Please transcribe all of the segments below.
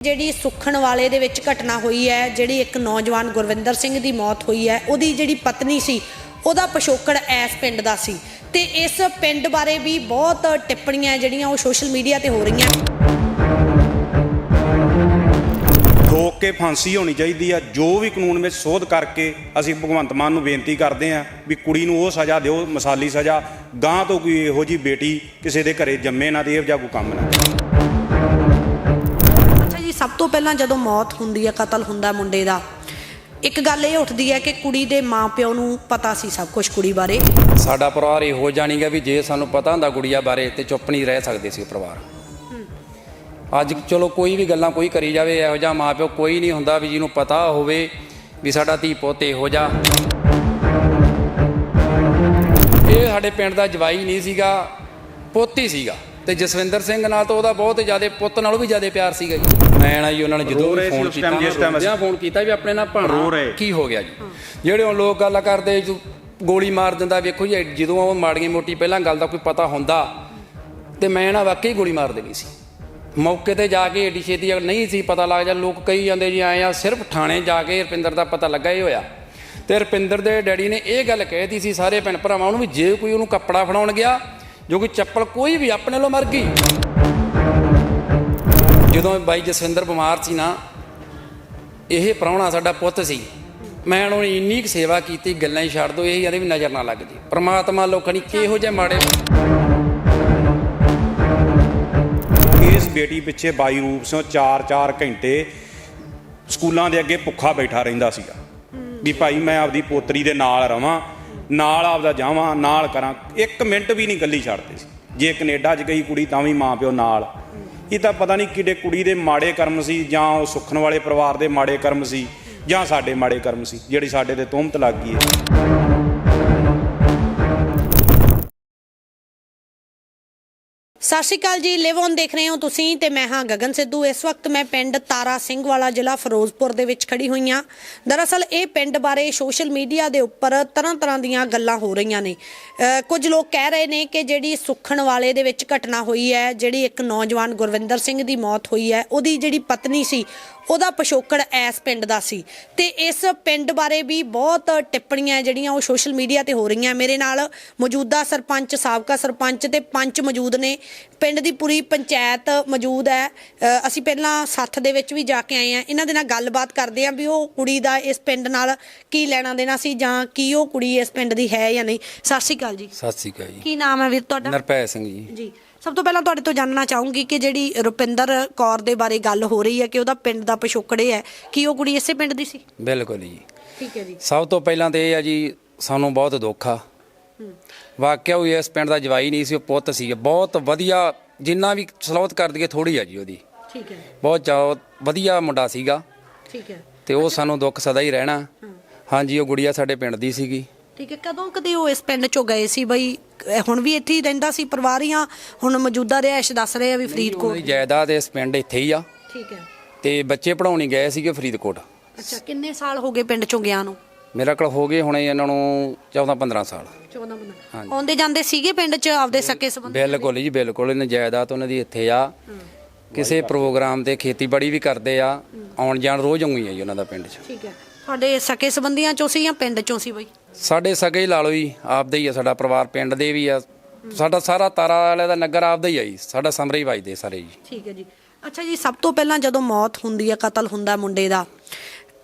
ਜਿਹੜੀ ਸੁਖਣ ਵਾਲੇ ਦੇ ਵਿੱਚ ਘਟਨਾ ਹੋਈ ਹੈ, ਜਿਹੜੀ ਇੱਕ ਨੌਜਵਾਨ ਗੁਰਵਿੰਦਰ ਸਿੰਘ ਦੀ ਮੌਤ ਹੋਈ ਹੈ, ਉਹਦੀ ਜਿਹੜੀ ਪਤਨੀ ਸੀ, ਉਹਦਾ ਪਿਛੋਕੜ ਐਸ ਪਿੰਡ ਦਾ ਸੀ। ਤੇ ਇਸ ਪਿੰਡ ਬਾਰੇ ਵੀ ਬਹੁਤ ਟਿੱਪਣੀਆਂ ਜਿਹੜੀਆਂ ਉਹ ਸੋਸ਼ਲ ਮੀਡੀਆ ਤੇ ਹੋ ਰਹੀਆਂ ਠੋਕ ਕੇ ਫਾਂਸੀ ਹੋਣੀ ਚਾਹੀਦੀ ਆ, ਜੋ ਵੀ ਕਾਨੂੰਨ ਵਿੱਚ ਸੋਧ ਕਰਕੇ ਅਸੀਂ ਭਗਵੰਤ ਮਾਨ ਨੂੰ ਬੇਨਤੀ ਕਰਦੇ ਆ ਵੀ ਕੁੜੀ ਨੂੰ ਉਹ ਸਜ਼ਾ ਦਿਓ, ਮਸਾਲੀ ਸਜ਼ਾ ਗਾਂ ਤੋਂ ਕੋਈ ਇਹੋ ਜੀ ਬੇਟੀ ਕਿਸੇ ਦੇ ਘਰੇ ਜੰਮੇ ਨਾ ਤੇ ਇਹੋ ਜਿਹਾ ਕੋਈ ਕੰਮ ਨਾ ਸਭ ਤੋਂ ਪਹਿਲਾਂ ਜਦੋਂ ਮੌਤ ਹੁੰਦੀ ਹੈ ਕਤਲ ਹੁੰਦਾ ਮੁੰਡੇ ਦਾ ਇੱਕ ਗੱਲ ਇਹ ਉੱਠਦੀ ਹੈ ਕਿ ਕੁੜੀ ਦੇ ਮਾਪਿਓ ਨੂੰ ਪਤਾ ਸੀ ਸਭ ਕੁਝ ਕੁੜੀ ਬਾਰੇ। ਸਾਡਾ ਪਰਿਵਾਰ ਇਹੋ ਜਾਣੀਗਾ ਵੀ ਜੇ ਸਾਨੂੰ ਪਤਾ ਹੁੰਦਾ ਗੁੜੀਆ ਬਾਰੇ ਤੇ ਚੁੱਪ ਨਹੀਂ ਰਹਿ ਸਕਦੇ ਸੀ ਪਰਿਵਾਰ। ਅੱਜ ਚਲੋ ਕੋਈ ਵੀ ਗੱਲਾਂ ਕੋਈ ਕਰੀ ਜਾਵੇ ਇਹੋ ਜਿਹਾ ਮਾਪਿਓ ਕੋਈ ਨਹੀਂ ਹੁੰਦਾ ਵੀ ਜਿਹਨੂੰ ਪਤਾ ਹੋਵੇ ਵੀ ਸਾਡਾ ਧੀ ਪੁੱਤ ਇਹੋ ਜਿਹਾ। ਇਹ ਸਾਡੇ ਪਿੰਡ ਦਾ ਜਵਾਈ ਨਹੀਂ ਸੀਗਾ ਪੁੱਤ ਹੀ ਸੀਗਾ ਤੇ ਜਸਵਿੰਦਰ ਸਿੰਘ ਨਾਲ ਤਾਂ ਉਹਦਾ ਬਹੁਤ ਜ਼ਿਆਦਾ ਪੁੱਤ ਨਾਲੋਂ ਵੀ ਜ਼ਿਆਦਾ ਪਿਆਰ ਸੀਗਾ ਜੀ। ਮੈਂ ਨਾ ਜੀ ਉਹਨਾਂ ਨੇ ਜਦੋਂ ਵੀ ਫੋਨ ਕੀਤਾ ਮੈਂ ਫੋਨ ਕੀਤਾ ਵੀ ਆਪਣੇ ਨਾਲ ਭਾਣਾ। ਕੀ ਹੋ ਗਿਆ ਜੀ? ਜਿਹੜੇ ਹੁਣ ਲੋਕ ਗੱਲ ਕਰਦੇ ਜੋ ਗੋਲੀ ਮਾਰ ਦਿੰਦਾ ਵੇਖੋ ਜੀ ਜਦੋਂ ਉਹ ਮਾੜੀਆਂ ਮੋਟੀ ਪਹਿਲਾਂ ਗੱਲ ਦਾ ਕੋਈ ਪਤਾ ਹੁੰਦਾ ਤੇ ਮੈਂ ਨਾ ਵਾਕਈ ਗੋਲੀ ਮਾਰ ਦੇਣੀ ਸੀ। ਮੌਕੇ ਤੇ ਜਾ ਕੇ ਏਡੀ ਛੇਤੀ ਨਹੀਂ ਸੀ ਪਤਾ ਲੱਗ ਜਾ ਲੋਕ ਕਹੀ ਜਾਂਦੇ ਜੀ ਆਏ ਆ ਸਿਰਫ ਥਾਣੇ ਜਾ ਕੇ ਰੁਪਿੰਦਰ ਦਾ ਪਤਾ ਲੱਗਾ ਹੀ ਹੋਇਆ। ਤੇ ਰੁਪਿੰਦਰ ਦੇ ਡੈਡੀ ਨੇ ਇਹ ਗੱਲ ਕਹਿਤੀ ਸੀ ਸਾਰੇ ਭੈਣ ਭਰਾਵਾਂ ਨੂੰ ਵੀ ਜੇ ਕੋਈ ਉਹਨੂੰ ਕੱਪੜਾ ਫੜਾਉਣ ਗਿਆ ਜੋ ਕੋਈ ਚੱਪਲ ਕੋਈ ਵੀ ਆਪਣੇ ਵੱਲੋਂ ਮਰ ਗਈ। ਜਦੋਂ ਬਾਈ ਜਸਵਿੰਦਰ ਬਿਮਾਰ ਸੀ ਨਾ, ਇਹ ਪ੍ਰਾਹੁਣਾ ਸਾਡਾ ਪੁੱਤ ਸੀ। ਮੈਂ ਉਹਨਾਂ ਨੇ ਇੰਨੀ ਕੁ ਸੇਵਾ ਕੀਤੀ, ਗੱਲਾਂ ਹੀ ਛੱਡ ਦੋ, ਇਹ ਇਹਦੇ ਵੀ ਨਜ਼ਰ ਨਾ ਲੱਗ ਜੇ। ਪ੍ਰਮਾਤਮਾ ਲੋਕਾਂ ਨੇ ਕਿਹੋ ਜਿਹੇ ਮਾੜੇ ਇਸ ਬੇਟੀ ਪਿੱਛੇ ਬਾਈ ਰੂਪ ਸਿੰਘ 4-4 ਘੰਟੇ ਸਕੂਲਾਂ ਦੇ ਅੱਗੇ ਭੁੱਖਾ ਬੈਠਾ ਰਹਿੰਦਾ ਸੀਗਾ। ਵੀ ਭਾਈ ਮੈਂ ਆਪਦੀ ਪੋਤਰੀ ਦੇ ਨਾਲ ਰਵਾਂ, ਨਾਲ ਆਪਦਾ ਜਾਵਾਂ, ਨਾਲ ਕਰਾਂ। ਇੱਕ ਮਿੰਟ ਵੀ ਨਹੀਂ ਗੱਲੀ ਛੱਡਦੇ ਸੀ। ਜੇ ਕੈਨੇਡਾ 'ਚ ਗਈ ਕੁੜੀ ਤਾਂ ਵੀ ਮਾਂ ਪਿਓ ਨਾਲ। ਇਹ ਤਾਂ ਪਤਾ ਨਹੀਂ ਕਿਹੜੇ ਕੁੜੀ ਦੇ ਮਾੜੇ ਕਰਮ ਸੀ ਜਾਂ ਉਹ ਸੁੱਖਣ ਵਾਲੇ ਪਰਿਵਾਰ ਦੇ ਮਾੜੇ ਕਰਮ ਸੀ ਜਾਂ ਸਾਡੇ ਮਾੜੇ ਕਰਮ ਸੀ, ਜਿਹੜੀ ਸਾਡੇ ਤੇ ਤੁਹਮਤ ਲੱਗ ਗਈ ਹੈ। ਸਤਿ ਸ਼੍ਰੀ ਅਕਾਲ ਜੀ ਲਿਵ ਔਨ ਦੇਖ ਰਹੇ ਹੋ ਤੁਸੀਂ ਤੇ ਮੈਂ ਹਾਂ ਗਗਨ ਸਿੱਧੂ। ਇਸ ਵਕਤ ਮੈਂ ਪਿੰਡ ਤਾਰਾ ਸਿੰਘ ਵਾਲਾ ਜ਼ਿਲ੍ਹਾ ਫਿਰੋਜ਼ਪੁਰ ਦੇ ਵਿੱਚ ਖੜੀ ਹੋਈ ਹਾਂ। ਦਰਅਸਲ ਇਹ ਪਿੰਡ ਬਾਰੇ ਸੋਸ਼ਲ ਮੀਡੀਆ ਦੇ ਉੱਪਰ ਤਰ੍ਹਾਂ ਤਰ੍ਹਾਂ ਦੀਆਂ ਗੱਲਾਂ ਹੋ ਰਹੀਆਂ ਨੇ। ਕੁਝ ਲੋਕ ਕਹਿ ਰਹੇ ਨੇ ਕਿ ਜਿਹੜੀ ਸੁਖਣ ਵਾਲੇ ਦੇ ਵਿੱਚ ਘਟਨਾ ਹੋਈ ਹੈ, ਜਿਹੜੀ ਇੱਕ ਨੌਜਵਾਨ ਗੁਰਵਿੰਦਰ ਸਿੰਘ ਦੀ ਮੌਤ ਹੋਈ ਹੈ, ਉਹਦੀ ਜਿਹੜੀ ਪਤਨੀ ਸੀ, ਉਹਦਾ ਪਿਛੋਕੜ ਐਸ ਪਿੰਡ ਦਾ ਸੀ। ਤੇ ਇਸ ਪਿੰਡ ਬਾਰੇ ਵੀ ਬਹੁਤ ਟਿੱਪਣੀਆਂ ਜਿਹੜੀਆਂ ਉਹ ਸੋਸ਼ਲ ਮੀਡੀਆ ਤੇ ਹੋ ਰਹੀਆਂ। ਮੇਰੇ ਨਾਲ ਮੌਜੂਦਾ ਸਰਪੰਚ, ਸਾਬਕਾ ਸਰਪੰਚ ਤੇ ਪੰਚ ਮੌਜੂਦ ਨੇ। ਪਿੰਡ ਦੀ ਪੂਰੀ ਪੰਚਾਇਤ ਮੌਜੂਦ ਹੈ। ਅ, ਅਸੀਂ ਪਹਿਲਾਂ ਸੱਥ ਦੇ ਵਿੱਚ ਵੀ ਜਾ ਕੇ ਆਏ ਆ ਇਹਨਾਂ ਦੇ ਨਾਲ ਗੱਲਬਾਤ ਕਰਦੇ ਆ ਵੀ ਉਹ ਕੁੜੀ ਦਾ ਇਸ ਪਿੰਡ ਨਾਲ ਕੀ ਲੈਣਾ ਦੇਣਾ ਸੀ ਜਾਂ ਕੀ ਉਹ ਕੁੜੀ ਇਸ ਪਿੰਡ ਦੀ ਹੈ ਜਾਂ ਨਹੀਂ। ਸਤਿ ਸ਼੍ਰੀ ਅਕਾਲ ਜੀ। ਸਤਿ ਸ੍ਰੀ ਅਕਾਲ ਜੀ। ਕੀ ਨਾਮ ਹੈ ਵੀਰ ਤੁਹਾਡਾ? ਨਰਪੈ ਸਿੰਘ ਜੀ। ਜੀ। ਸਭ ਤੋਂ ਪਹਿਲਾਂ ਤੁਹਾਡੇ ਤੋਂ ਜਾਣਨਾ ਚਾਹੂੰਗੀ ਕਿ ਜਿਹੜੀ ਰੁਪਿੰਦਰ ਕੌਰ ਦੇ ਬਾਰੇ ਗੱਲ ਹੋ ਰਹੀ ਹੈ ਕਿ ਉਹਦਾ ਪਿੰਡ ਦਾ ਪਿਛੋਕੜੇ ਹੈ ਕੀ ਉਹ ਕੁੜੀ ਇਸੇ ਪਿੰਡ ਦੀ ਸੀ? ਬਿਲਕੁਲ ਜੀ। ਠੀਕ ਹੈ ਜੀ। ਸਭ ਤੋਂ ਪਹਿਲਾਂ ਤੇ ਇਹ ਆ ਜੀ ਸਾਨੂੰ ਬਹੁਤ ਦੁੱਖ ਆ। ਵਾਕਿਆ ਉਹ ਇਸ ਪਿੰਡ ਦਾ ਜਵਾਈ ਨਹੀਂ ਸੀ ਉਹ ਪੁੱਤ ਸੀ ਬਹੁਤ ਵਧੀਆ ਜਿੰਨਾ ਵੀ ਸਲੌਤ ਕਰ ਦਈਏ ਥੋੜੀ ਆ ਜੀ ਉਹਦੀ। ਠੀਕ ਹੈ। ਬਹੁਤ ਚਾ- ਵਧੀਆ ਮੁੰਡਾ ਸੀਗਾ। ਠੀਕ ਹੈ। ਤੇ ਉਹ ਸਾਨੂੰ ਦੁੱਖ ਸਦਾ ਹੀ ਰਹਿਣਾ। ਹਾਂਜੀ ਉਹ ਗੁੜੀਆ ਸਾਡੇ ਪਿੰਡ ਦੀ ਸੀਗੀ। ਠੀਕ ਹੈ ਕਦੋਂ ਕਦੇ ਉਹ ਇਸ ਪਿੰਡ ਚੋਂ ਗਏ ਸੀ ਬਈ? ਹੁਣ ਵੀ ਇੱਥੇ ਹੀ ਰਹਿੰਦਾ ਸੀ ਪਰਿਵਾਰੀਆਂ ਹੁਣ ਮੌਜੂਦਾ ਰਿਹਾਇਸ਼ ਦੱਸ ਰਹੇ ਆ ਵੀ ਉਹਦੀ ਫਰੀਦਕੋਟ? ਜਾਇਦਾਦ ਇਸ ਪਿੰਡ ਇੱਥੇ ਹੀ ਆ। ਠੀਕ ਹੈ। ਤੇ ਬੱਚੇ ਪੜਾਉਣੀ ਗਏ ਸੀਗੇ ਫਰੀਦਕੋਟ। ਅੱਛਾ ਕਿੰਨੇ ਸਾਲ ਹੋ ਗਏ ਪਿੰਡ ਚੋਂ ਗਿਆ ਨੂੰ? ਮੇਰਾ ਕੋਲ ਹੋ ਗਏ ਹੁਣੇ ਇਹਨਾਂ ਨੂੰ 14 15 ਸਾਲ। 14 ਬੰਦਾ ਆਉਂਦੇ ਜਾਂਦੇ ਸੀਗੇ ਪਿੰਡ 'ਚ ਆਪਦੇ ਸਕੇ ਸੰਬੰਧ? ਬਿਲਕੁਲ ਜੀ ਬਿਲਕੁਲ। ਇਹਨਾਂ ਜਾਇਦਾਦ ਉਹਨਾਂ ਦੀ ਇੱਥੇ ਆ। ਕਿਸੇ ਪ੍ਰੋਗਰਾਮ ਤੇ ਖੇਤੀਬਾੜੀ ਵੀ ਕਰਦੇ ਆ। ਆਉਣ ਜਾਣ ਰੋਜ਼ ਆਉਂਗੀ ਆ ਜੀ ਉਹਨਾਂ ਦਾ ਪਿੰਡ 'ਚ। ਠੀਕ ਹੈ। ਤੁਹਾਡੇ ਸਕੇ ਸੰਬੰਧੀਆਂ ਚੋਂ ਸੀ ਜਾਂ ਪਿੰਡ ਚੋਂ ਸੀ ਬਈ? ਸਾਡੇ ਸਗੇ ਹੀ ਲਾ ਲਓ ਜੀ ਆਪਦੇ ਹੀ ਆ ਸਾਡਾ ਪਰਿਵਾਰ ਪਿੰਡ ਦੇ ਵੀ ਆ। ਸਾਡਾ ਸਾਰਾ ਤਾਰਾ ਵਾਲੇ ਦਾ ਨਗਰ ਆਪਦਾ ਹੀ ਆ ਜੀ। ਸਾਡਾ ਸਮਰੇ ਹੀ ਵੱਜਦੇ ਸਾਰੇ ਜੀ। ਠੀਕ ਹੈ ਜੀ। ਅੱਛਾ ਜੀ ਸਭ ਤੋਂ ਪਹਿਲਾਂ ਜਦੋਂ ਮੌਤ ਹੁੰਦੀ ਹੈ ਕਤਲ ਹੁੰਦਾ ਮੁੰਡੇ ਦਾ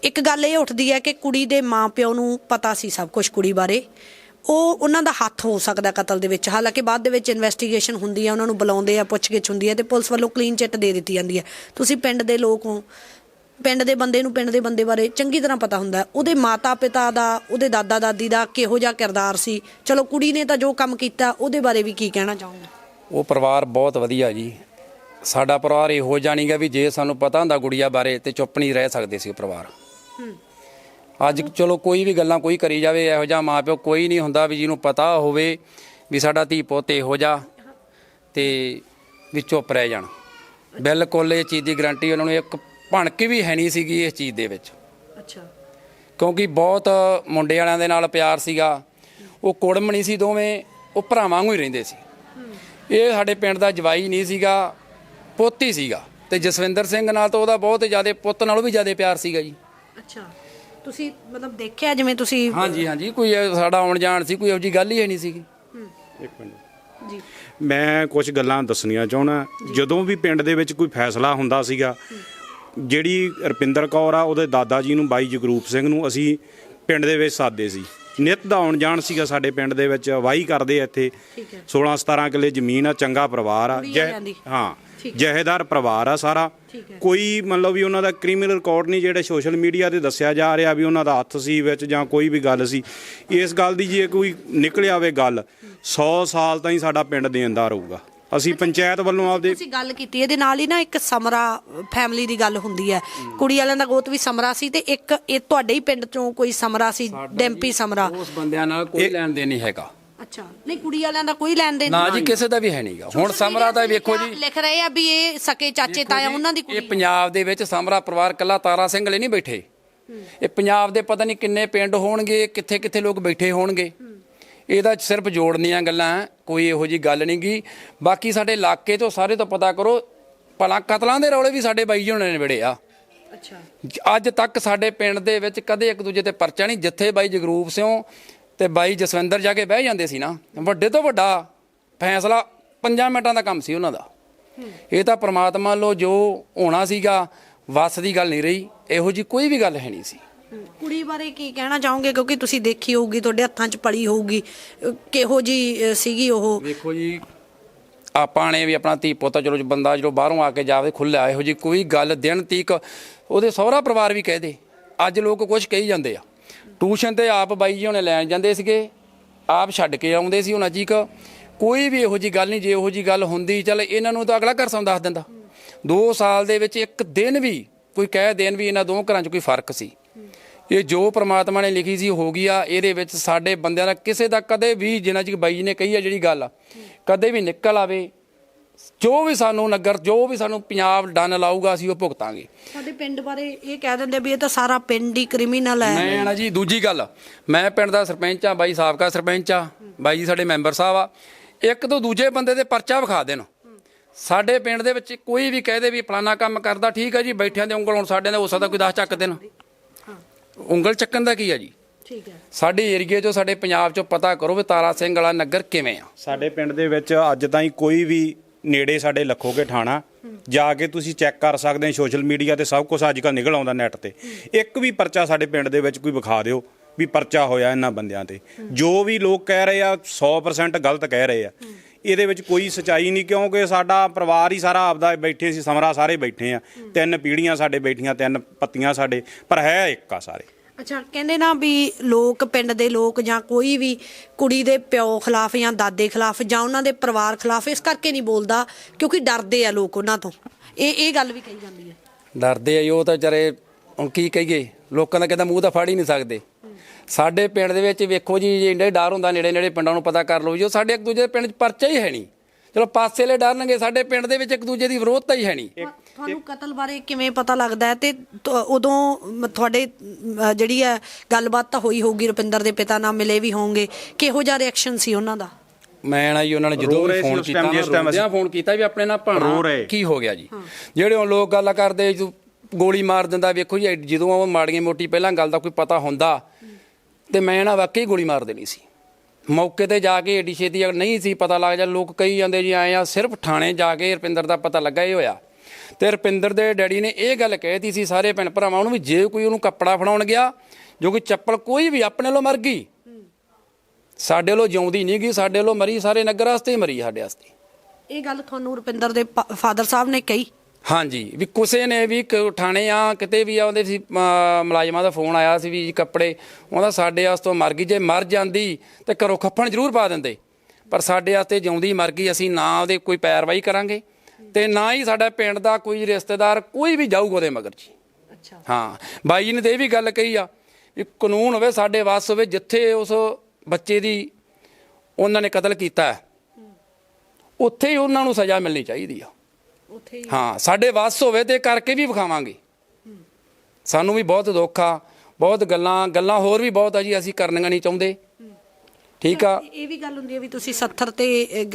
ਇੱਕ ਗੱਲ ਇਹ ਉੱਠਦੀ ਹੈ ਕਿ ਕੁੜੀ ਦੇ ਮਾਪਿਓ ਨੂੰ ਪਤਾ ਸੀ ਸਭ ਕੁਝ ਕੁੜੀ ਬਾਰੇ। ਉਹ ਉਹਨਾਂ ਦਾ ਹੱਥ ਹੋ ਸਕਦਾ ਕਤਲ ਦੇ ਵਿੱਚ। ਹਾਲਾਂਕਿ ਬਾਅਦ ਦੇ ਵਿੱਚ ਇਨਵੈਸਟੀਗੇਸ਼ਨ ਹੁੰਦੀ ਹੈ, ਉਹਨਾਂ ਨੂੰ ਬੁਲਾਉਂਦੇ ਆ, ਪੁੱਛਗਿੱਛ ਹੁੰਦੀ ਹੈ ਤੇ ਪੁਲਿਸ ਵੱਲੋਂ ਕਲੀਨ ਚਿੱਟ ਦੇ ਦਿੱਤੀ ਜਾਂਦੀ ਹੈ। ਤੁਸੀਂ ਪਿੰਡ ਦੇ ਲੋਕ ਹੋ, ਪਿੰਡ ਦੇ ਬੰਦੇ ਨੂੰ ਪਿੰਡ ਦੇ ਬੰਦੇ ਬਾਰੇ ਚੰਗੀ ਤਰ੍ਹਾਂ ਪਤਾ ਹੁੰਦਾ ਉਹਦੇ ਮਾਤਾ ਪਿਤਾ ਦਾ, ਉਹਦੇ ਦਾਦਾ ਦਾਦੀ ਦਾ ਕਿਹੋ ਜਿਹਾ ਕਿਰਦਾਰ ਸੀ? ਚਲੋ ਕੁੜੀ ਨੇ ਤਾਂ ਜੋ ਕੰਮ ਕੀਤਾ, ਉਹਦੇ ਬਾਰੇ ਵੀ ਕੀ ਕਹਿਣਾ ਚਾਹੋਗੇ? ਉਹ ਪਰਿਵਾਰ ਬਹੁਤ ਵਧੀਆ ਜੀ। ਸਾਡਾ ਪਰਿਵਾਰ ਇਹੋ ਜਾਣੀਗਾ ਵੀ ਜੇ ਸਾਨੂੰ ਪਤਾ ਹੁੰਦਾ ਗੁੜੀਆ ਬਾਰੇ ਤੇ ਚੁੱਪ ਨਹੀਂ ਰਹਿ ਸਕਦੇ ਸੀ ਉਹ ਪਰਿਵਾਰ। ਅੱਜ ਚਲੋ ਕੋਈ ਵੀ ਗੱਲਾਂ ਕੋਈ ਕਰੀ ਜਾਵੇ ਇਹੋ ਜਿਹਾ ਮਾਪਿਓ ਕੋਈ ਨਹੀਂ ਹੁੰਦਾ ਵੀ ਜਿਹਨੂੰ ਪਤਾ ਹੋਵੇ ਵੀ ਸਾਡਾ ਧੀ ਪੁੱਤ ਇਹੋ ਜਿਹਾ ਤੇ ਵੀ ਚੁੱਪ ਰਹਿ ਜਾਣ। ਬਿਲਕੁਲ ਇਹ ਚੀਜ਼ ਦੀ ਗਾਰੰਟੀ ਉਹਨਾਂ ਨੂੰ ਇੱਕ ਭਣਕ ਵੀ ਹੈ ਨਹੀਂ ਸੀਗੀ ਇਸ ਚੀਜ਼ ਦੇ ਵਿੱਚ। ਅੱਛਾ। ਕਿਉਂਕਿ ਬਹੁਤ ਮੁੰਡੇ ਵਾਲਿਆਂ ਦੇ ਨਾਲ ਪਿਆਰ ਸੀਗਾ। ਉਹ ਕੁੜਮ ਨਹੀਂ ਸੀ ਦੋਵੇਂ ਉਹ ਭਰਾਵਾਂ ਵਾਂਗੂ ਹੀ ਰਹਿੰਦੇ ਸੀ। ਇਹ ਸਾਡੇ ਪਿੰਡ ਦਾ ਜਵਾਈ ਨਹੀਂ ਸੀਗਾ ਪੋਤੀ ਸੀਗਾ। ਤੇ ਜਸਵਿੰਦਰ ਸਿੰਘ ਨਾਲ ਤਾਂ ਉਹਦਾ ਬਹੁਤ ਜ਼ਿਆਦਾ ਪੁੱਤ ਨਾਲੋਂ ਵੀ ਜ਼ਿਆਦਾ ਪਿਆਰ ਸੀਗਾ ਜੀ। ਅੱਛਾ। ਤੁਸੀਂ ਮਤਲਬ ਦੇਖਿਆ ਜਿਵੇਂ ਤੁਸੀਂ ਹਾਂਜੀ ਹਾਂਜੀ ਕੋਈ ਇਹ ਸਾਡਾ ਆਉਣ ਜਾਣ ਸੀ ਕੋਈ ਇਹੋ ਜੀ ਗੱਲ ਹੀ ਹੈ ਨਹੀਂ ਸੀਗੀ। ਇੱਕ ਮਿੰਟ। ਜੀ। ਮੈਂ ਕੁਝ ਗੱਲਾਂ ਦੱਸਣੀਆਂ ਚਾਹਣਾ ਜਦੋਂ ਵੀ ਪਿੰਡ ਦੇ ਵਿੱਚ ਕੋਈ ਫੈਸਲਾ ਹੁੰਦਾ ਸੀਗਾ ਜਿਹੜੀ ਰਪਿੰਦਰ ਕੌਰ ਆ ਉਹਦੇ ਦਾਦਾ ਜੀ ਨੂੰ ਬਾਈ ਜਗਰੂਪ ਸਿੰਘ ਨੂੰ ਅਸੀਂ ਪਿੰਡ ਦੇ ਵਿੱਚ ਸਾਦੇ ਸੀ। ਨਿਤ ਦਾ ਆਉਣ ਜਾਣ ਸੀਗਾ ਸਾਡੇ ਪਿੰਡ ਦੇ ਵਿੱਚ ਵਾਹੀ ਕਰਦੇ ਆ ਇੱਥੇ ਠੀਕ ਹੈ 16 17 ਕਿੱਲੇ ਜ਼ਮੀਨ ਆ ਚੰਗਾ ਪਰਿਵਾਰ ਆ ਜੈ- ਦੀ। ਹਾਂ ਹੈ। ਜਹੇਦਾਰ ਪਰਿਵਾਰ ਆ ਸਾਰਾ ਹੈ। ਕੋਈ ਮਤਲਬ ਵੀ ਉਹਨਾਂ ਦਾ ਕ੍ਰਿਮੀਨਲ ਰਿਕਾਰਡ ਨਹੀਂ ਜਿਹੜੇ ਸੋਸ਼ਲ ਮੀਡੀਆ ਤੇ ਦੱਸਿਆ ਜਾ ਰਿਹਾ ਵੀ ਉਹਨਾਂ ਦਾ ਹੱਥ ਸੀ ਵਿੱਚ ਜਾਂ ਕੋਈ ਵੀ ਗੱਲ ਸੀ ਇਸ ਗੱਲ ਦੀ ਜੇ ਕੋਈ ਨਿਕਲ ਆਵੇ ਗੱਲ 100 ਸਾਲ ਤਾਈਂ ਸਾਡਾ ਪਿੰਡ ਦੇਣਦਾਰ ਹੋਊਗਾ ਅਸੀਂ ਪੰਚਾਇਤ ਵੱਲੋਂ ਆਪਦੇ ਤੁਸੀਂ ਗੱਲ ਕੀਤੀ ਇਹਦੇ ਨਾਲ ਹੀ ਨਾ ਇੱਕ ਸਮਰਾ ਫੈਮਿਲੀ ਦੀ ਗੱਲ ਹੁੰਦੀ ਹੈ। ਕੁੜੀ ਵਾਲਿਆਂ ਦਾ ਗੋਤ ਵੀ ਸਮਰਾ ਸੀ ਤੇ ਇੱਕ ਇਹ ਤੁਹਾਡੇ ਹੀ ਪਿੰਡ ਚੋਂ ਕੋਈ ਸਮਰਾ ਸੀ ਡੈਂਪੀ ਸਮਰਾ। ਉਸ ਬੰਦਿਆਂ ਨਾਲ ਕੋਈ ਲੈਣ ਦੇਣ ਨਹੀਂ ਹੈਗਾ। ਅੱਛਾ ਨਹੀਂ ਕੁੜੀ ਵਾਲਿਆਂ ਦਾ ਕੋਈ ਲੈਣ ਦੇਣ ਨਾ ਜੀ ਕਿਸੇ ਦਾ ਵੀ ਹੈ ਨਹੀਂਗਾ ਹੁਣ ਸਮਰਾ ਦਾ ਵੇਖੋ ਜੀ। ਲਿਖ ਰਹੇ ਆ ਵੀ ਇਹ ਸਕੇ ਚਾਚੇ ਤਾਇਆ ਉਹਨਾਂ ਦੀ ਇਹ ਕੁੜੀ ਪੰਜਾਬ ਦੇ ਵਿੱਚ ਸਮਰਾ ਪਰਿਵਾਰ ਕੱਲਾ ਤਾਰਾ ਸਿੰਘ ਲਈ ਨਹੀਂ ਬੈਠੇ। ਇਹ ਪੰਜਾਬ ਦੇ ਪਤਾ ਨਹੀਂ ਕਿੰਨੇ ਪਿੰਡ ਹੋਣਗੇ ਕਿੱਥੇ ਕਿੱਥੇ ਲੋਕ ਬੈਠੇ ਹੋਣਗੇ। ਇਹਦਾ ਸਿਰਫ ਜੋੜਨੀਆਂ ਗੱਲਾਂ ਕੋਈ ਇਹੋ ਜੀ ਗੱਲ ਨਹੀਂ ਗੀ। ਬਾਕੀ ਸਾਡੇ ਇਲਾਕੇ ਤੋਂ ਸਾਰੇ ਤੋਂ ਪਤਾ ਕਰੋ ਭਲਾ ਕਤਲਾਂ ਦੇ ਰੌਲੇ ਵੀ ਸਾਡੇ ਬਾਈ ਜੀ ਹੋਣੇ ਨੇ ਵਿੜੇ ਆ। ਅੱਛਾ। ਅੱਜ ਤੱਕ ਸਾਡੇ ਪਿੰਡ ਦੇ ਵਿੱਚ ਕਦੇ ਇੱਕ ਦੂਜੇ ਤੇ ਪਰਚਾ ਨਹੀਂ ਜਿੱਥੇ ਬਾਈ ਜਗਰੂਪ ਸਿੰਘ ਤੇ ਬਾਈ ਜਸਵਿੰਦਰ ਜਾ ਕੇ ਬਹਿ ਜਾਂਦੇ ਸੀ ਨਾ ਵੱਡੇ ਤੋਂ ਵੱਡਾ ਫੈਸਲਾ 5 ਮਿੰਟਾਂ ਦਾ ਕੰਮ ਸੀ ਉਹਨਾਂ ਦਾ। ਇਹ ਤਾਂ ਪ੍ਰਮਾਤਮਾ ਲੋ ਜੋ ਹੋਣਾ ਸੀਗਾ ਵਸ ਦੀ ਗੱਲ ਨਹੀਂ ਰਹੀ ਇਹੋ ਜੀ ਕੋਈ ਵੀ ਗੱਲ ਹੈ ਨਹੀਂ ਸੀ। ਕੁੜੀ ਬਾਰੇ ਕੀ ਕਹਿਣਾ ਚਾਹੋਗੇ? ਕਿਉਂਕਿ ਤੁਸੀਂ ਦੇਖੀ ਹੋਊਗੀ, ਤੁਹਾਡੇ ਹੱਥਾਂ 'ਚ ਪੜੀ ਹੋਊਗੀ। ਅਹ ਕਿਹੋ ਜੀ, ਅਹ ਸੀਗੀ ਉਹ? ਵੇਖੋ ਜੀ, ਆਪਾਂ ਨੇ ਵੀ ਆਪਣਾ ਧੀ ਪੋਤਾ ਚਲੋ ਬੰਦਾ ਜਦੋਂ ਬਾਹਰੋਂ ਆ ਕੇ ਜਾਵੇ, ਖੁੱਲ੍ਹਾ ਇਹੋ ਜੀ ਕੋਈ ਗੱਲ ਦਿਨ ਤੀਕ ਉਹਦੇ ਸਹੁਰਾ ਪਰਿਵਾਰ ਵੀ ਕਹਿ ਦੇ। ਅੱਜ ਲੋਕ ਕੁਝ ਕਹੀ ਜਾਂਦੇ ਆ। ਟਿਊਸ਼ਨ ਤੇ ਆਪ ਬਾਈ ਜੀ ਹੁਣੇ ਲੈਣ ਜਾਂਦੇ ਸੀਗੇ, ਆਪ ਛੱਡ ਕੇ ਆਉਂਦੇ ਸੀ ਉਹਨਾਂ ਜੀ ਕੋਈ ਵੀ ਇਹੋ ਜੀ ਗੱਲ ਨਹੀਂ, ਜੇ ਇਹੋ ਜੀ ਗੱਲ ਹੁੰਦੀ, ਚੱਲ ਇਹਨਾਂ ਨੂੰ ਤਾਂ ਅਗਲਾ ਘਰ ਸੌਂ ਦੱਸ ਦਿੰਦਾ। 2 ਸਾਲ ਦੇ ਵਿੱਚ ਇੱਕ ਦਿਨ ਵੀ, ਕੋਈ ਕਹਿ ਦੇਣ ਵੀ ਇਹਨਾਂ ਦੋ ਘਰਾਂ 'ਚ ਕੋਈ ਫ਼ਰਕ ਸੀ। ਇਹ ਜੋ ਪ੍ਰਮਾਤਮਾ ਨੇ ਲਿਖੀ ਸੀ ਹੋ ਗਈ ਆ। ਇਹਦੇ ਵਿੱਚ ਸਾਡੇ ਬੰਦਿਆਂ ਦਾ ਕਿਸੇ ਦਾ ਕਦੇ ਵੀ ਜਿੰਨਾ ਚਿਰ ਬਾਈ ਜੀ ਨੇ ਕਹੀ ਆ ਜਿਹੜੀ ਗੱਲ ਆ ਕਦੇ ਵੀ ਨਿਕਲ ਆਵੇ ਜੋ ਵੀ ਸਾਨੂੰ ਨਗਰ ਜੋ ਵੀ ਸਾਨੂੰ ਪੰਜਾਬ ਡਨ ਲਾਊਗਾ ਅਸੀਂ ਉਹ ਭੁਗਤਾਂਗੇ। ਸਾਡੇ ਪਿੰਡ ਬਾਰੇ ਇਹ ਕਹਿ ਦਿੰਦੇ ਵੀ ਇਹ ਤਾਂ ਸਾਰਾ ਪਿੰਡ ਹੀ ਕ੍ਰਿਮੀਨਲ ਹੈ। ਮੈਂ ਨਾ ਜੀ ਦੂਜੀ ਗੱਲ ਮੈਂ ਪਿੰਡ ਦਾ ਸਰਪੰਚ ਆ ਬਾਈ ਸਾਬਕਾ ਸਰਪੰਚ ਆ ਬਾਈ ਜੀ ਸਾਡੇ ਮੈਂਬਰ ਸਾਹਿਬ ਆ। ਇੱਕ ਤੋਂ ਦੂਜੇ ਬੰਦੇ ਦੇ ਪਰਚਾ ਵਿਖਾ ਦੇਣ। ਸਾਡੇ ਪਿੰਡ ਦੇ ਵਿੱਚ ਕੋਈ ਵੀ ਕਹਦੇ ਵੀ ਫਲਾਨਾ ਕੰਮ ਕਰਦਾ ਠੀਕ ਆ ਜੀ ਬੈਠਿਆਂ ਦੇ ਉਂਗਲ ਹੁਣ ਸਾਡੇ ਦੇ ਹੋ ਸਕਦਾ ਕੋਈ 10 ਚੱਕ ਦੇਣ। ਉਂਗਲ ਚੱਕਣ ਦਾ ਕੀ ਆ ਜੀ? ਠੀਕ ਹੈ। ਸਾਡੇ ਏਰੀਏ 'ਚੋਂ ਸਾਡੇ ਪੰਜਾਬ 'ਚੋਂ ਪਤਾ ਕਰੋ ਵੀ ਤਾਰਾ ਸਿੰਘ ਵਾਲਾ ਨਗਰ ਕਿਵੇਂ ਆ। ਸਾਡੇ ਪਿੰਡ ਦੇ ਵਿੱਚ ਅੱਜ ਤਾਈਂ ਕੋਈ ਵੀ ਨੇੜੇ ਸਾਡੇ ਲੱਖੋਗੇ ਠਾਣਾ ਜਾ ਕੇ ਤੁਸੀਂ ਚੈੱਕ ਕਰ ਸਕਦੇ ਹੋ ਸੋਸ਼ਲ ਮੀਡੀਆ ਤੇ ਸਭ ਕੁਝ ਅੱਜ ਕੱਲ੍ਹ ਨਿਕਲ ਆਉਂਦਾ ਨੈੱਟ ਤੇ। ਇੱਕ ਵੀ ਪਰਚਾ ਸਾਡੇ ਪਿੰਡ ਦੇ ਵਿੱਚ ਕੋਈ ਵਿਖਾ ਦਿਓ ਵੀ ਪਰਚਾ ਹੋਇਆ ਇਹਨਾਂ ਬੰਦਿਆਂ ਤੇ। ਜੋ ਵੀ ਲੋਕ ਕਹਿ ਰਹੇ ਆ 100% ਗਲਤ ਕਹਿ ਰਹੇ ਆ। ਇਹਦੇ ਵਿੱਚ ਕੋਈ ਸਚਾਈ ਨਹੀਂ ਕਿਉਂਕਿ ਸਾਡਾ ਪਰਿਵਾਰ ਹੀ ਸਾਰਾ ਆਪਦਾ ਬੈਠੇ ਸੀ ਸਮਰਾ ਸਾਰੇ ਬੈਠੇ ਆ। ਤਿੰਨ ਪੀੜ੍ਹੀਆਂ ਸਾਡੇ ਬੈਠੀਆਂ ਤਿੰਨ ਪੱਤੀਆਂ ਸਾਡੇ ਪਰ ਹੈ ਇੱਕ ਆ ਸਾਰੇ। ਅੱਛਾ ਕਹਿੰਦੇ ਨਾ ਵੀ ਲੋਕ ਪਿੰਡ ਦੇ ਲੋਕ ਜਾਂ ਕੋਈ ਵੀ ਕੁੜੀ ਦੇ ਪਿਓ ਖਿਲਾਫ ਜਾਂ ਦਾਦੇ ਖਿਲਾਫ ਜਾਂ ਉਹਨਾਂ ਦੇ ਪਰਿਵਾਰ ਖਿਲਾਫ ਇਸ ਕਰਕੇ ਨਹੀਂ ਬੋਲਦਾ ਕਿਉਂਕਿ ਡਰਦੇ ਆ ਲੋਕ ਉਹਨਾਂ ਤੋਂ। ਇਹ ਇਹ ਗੱਲ ਵੀ ਕਹੀ ਜਾਂਦੀ ਹੈ। ਡਰਦੇ ਆ ਜੀ, ਉਹ ਤਾਂ ਵਿਚਾਰੇ ਹੁਣ ਕੀ ਕਹੀਏ? ਲੋਕਾਂ ਦਾ ਕਹਿੰਦਾ ਮੂੰਹ ਤਾਂ ਫੜ ਹੀ ਨਹੀਂ ਸਕਦੇ। ਸਾਡੇ ਪਿੰਡ ਦੇ ਵਿੱਚ ਵੇਖੋ ਜੀ ਜੇ ਇੰਨੇ ਡਰ ਹੁੰਦਾ ਨੇੜੇ ਨੇੜੇ ਪਿੰਡਾਂ ਨੂੰ ਪਤਾ ਕਰ ਲਓ ਜੋ ਸਾਡੇ ਇੱਕ ਦੂਜੇ ਦੇ ਪਿੰਡ 'ਚ ਪਰਚਾ ਹੀ ਹੈ ਨਹੀਂ। ਚਲੋ ਪਾਸੇ ਲੈ ਡਰਨਗੇ ਸਾਡੇ ਪਿੰਡ ਦੇ ਵਿੱਚ ਇੱਕ ਦੂਜੇ ਦੀ ਵਿਰੋਧਤਾ ਹੀ ਹੈ ਨਹੀਂ। ਤੁਹਾਨੂੰ ਕਤਲ ਬਾਰੇ ਕਿਵੇਂ ਪਤਾ ਲੱਗਦਾ ਹੈ? ਤੇ ਤ- ਉਦੋਂ ਤੁਹਾਡੇ ਜਿਹੜੀ ਹੈ ਗੱਲਬਾਤ ਤਾਂ ਹੋਈ ਹੋਊਗੀ ਰੁਪਿੰਦਰ ਦੇ ਪਿਤਾ ਨਾਲ ਮਿਲੇ ਵੀ ਹੋਵੋਗੇ ਕਿਹੋ ਜਿਹਾ ਰਿਐਕਸ਼ਨ ਸੀ ਉਹਨਾਂ ਦਾ? ਮੈਂ ਨਾ ਜੀ ਉਹਨਾਂ ਨੇ ਜਦੋਂ ਰੋ ਵੀ ਰਹੇ ਸੀ ਫੋਨ ਉਸ ਕੀਤਾ time, ਜਿਸ time ਮੈਂ ਫੋਨ ਕੀਤਾ ਵੀ ਆਪਣੇ ਨਾਲ ਰੋ ਭਾਣਾ ਰਹੇ। ਕੀ ਹੋ ਗਿਆ ਜੀ? ਜਿਹੜੇ ਉਹ ਲੋਕ ਗੱਲ ਕਰਦੇ ਜਦੋਂ ਗੋਲੀ ਮਾਰ ਦਿੰਦਾ ਵੇਖੋ ਜੀ ਜਦੋਂ ਉਹ ਮਾੜੀਆਂ ਮੋਟੀ ਪਹਿਲਾਂ ਗੱਲ ਦਾ ਕੋਈ ਪਤਾ ਹੁੰਦਾ ਤੇ ਮੈਂ ਨਾ ਵਾਕਈ ਗੋਲੀ ਮਾਰ ਦੇਣੀ ਸੀ। ਮੌਕੇ ਤੇ ਜਾ ਕੇ ਏਡੀ ਛੇਤੀ ਅਗਰ ਨਹੀਂ ਸੀ ਪਤਾ ਲੱਗ ਜਾ ਲੋਕ ਕਹੀ ਜਾਂਦੇ ਜੀ ਆਏ ਆ, ਸਿਰਫ ਥਾਣੇ ਜਾ ਕੇ ਰੁਪਿੰਦਰ ਦਾ ਪਤਾ ਲੱਗਾ ਇਹ ਹੋਇਆ। ਤੇ ਰੁਪਿੰਦਰ ਦੇ ਡੈਡੀ ਨੇ ਇਹ ਗੱਲ ਕਹਿਤੀ ਸੀ ਸਾਰੇ ਭੈਣ ਭਰਾਵਾਂ ਨੂੰ ਵੀ ਜੇ ਕੋਈ ਉਹਨੂੰ ਕੱਪੜਾ ਫੜਾਉਣ ਗਿਆ, ਜੋ ਕਿ ਚੱਪਲ ਕੋਈ ਵੀ ਆਪਣੇ ਵੱਲੋਂ ਮਰ ਗਈ। ਸਾਡੇ ਵੱਲੋਂ ਜਿਉਂਦੀ ਨਹੀਂ ਗਈ, ਸਾਡੇ ਵੱਲੋਂ ਮਰੀ, ਸਾਰੇ ਨਗਰ ਵਾਸਤੇ ਮਰੀ ਸਾਡੇ ਵਾਸਤੇ। ਇਹ ਗੱਲ ਤੁਹਾਨੂੰ ਰੁਪਿੰਦਰ ਦੇ ਫਾਦਰ ਸਾਹਿਬ ਨੇ ਕਹੀ? ਹਾਂਜੀ ਵੀ ਕਿਸੇ ਨੇ ਵੀ ਕ- ਥਾਣੇ ਆ ਕਿਤੇ ਵੀ ਆਉਂਦੇ ਸੀ ਮੁਲਾਜ਼ਮਾਂ ਦਾ ਫੋਨ ਆਇਆ ਸੀ ਵੀ ਜੀ ਕੱਪੜੇ ਉਹਦਾ ਸਾਡੇ ਵਾਸਤੇ ਮਰ ਗਈ ਜੇ ਮਰ ਜਾਂਦੀ ਤੇ ਘਰੋਂ ਖੱਫਣ ਜ਼ਰੂਰ ਪਾ ਦਿੰਦੇ। ਪਰ ਸਾਡੇ ਵਾਸਤੇ ਜਿਉਂਦੀ ਮਰ ਗਈ ਅਸੀਂ ਨਾ ਉਹਦੇ ਕੋਈ ਪੈਰਵਾਈ ਕਰਾਂਗੇ ਤੇ ਨਾ ਹੀ ਸਾਡਾ ਪਿੰਡ ਦਾ ਕੋਈ ਰਿਸ਼ਤੇਦਾਰ ਕੋਈ ਵੀ ਜਾਊਗਾ ਉਹਦੇ ਮਗਰ ਜੀ। ਅੱਛਾ। ਹਾਂ ਬਾਈ ਜੀ ਨੇ ਤੇ ਇਹ ਵੀ ਗੱਲ ਕਹੀ ਆ ਵੀ ਕਾਨੂੰਨ ਹੋਵੇ ਸਾਡੇ ਵਾਸ ਹੋਵੇ ਜਿੱਥੇ ਉਸ ਬੱਚੇ ਦੀ ਉਹਨਾਂ ਨੇ ਕਤਲ ਕੀਤਾ ਉੱਥੇ ਹੀ ਉਹਨਾਂ ਨੂੰ ਸਜ਼ਾ ਮਿਲਣੀ ਚਾਹੀਦੀ ਆ। ਉੱਥੇ ਹੀ ਹਾਂ ਸਾਡੇ ਵੱਸ ਹੋਵੇ ਤੇ ਕਰਕੇ ਵੀ ਵਿਖਾਵਾਂਗੇ। ਸਾਨੂੰ ਵੀ ਬਹੁਤ ਦੁੱਖ ਆ ਬਹੁਤ ਗੱਲਾਂ ਗੱਲਾਂ ਹੋਰ ਵੀ ਬਹੁਤ ਆ ਜੀ ਅਸੀਂ ਕਰਨੀਆਂ ਨਹੀਂ ਚਾਹੁੰਦੇ। ਠੀਕ ਆ? ਇਹ ਵੀ ਗੱਲ ਹੁੰਦੀ ਹੈ ਵੀ ਤੁਸੀਂ 70 ਤੇ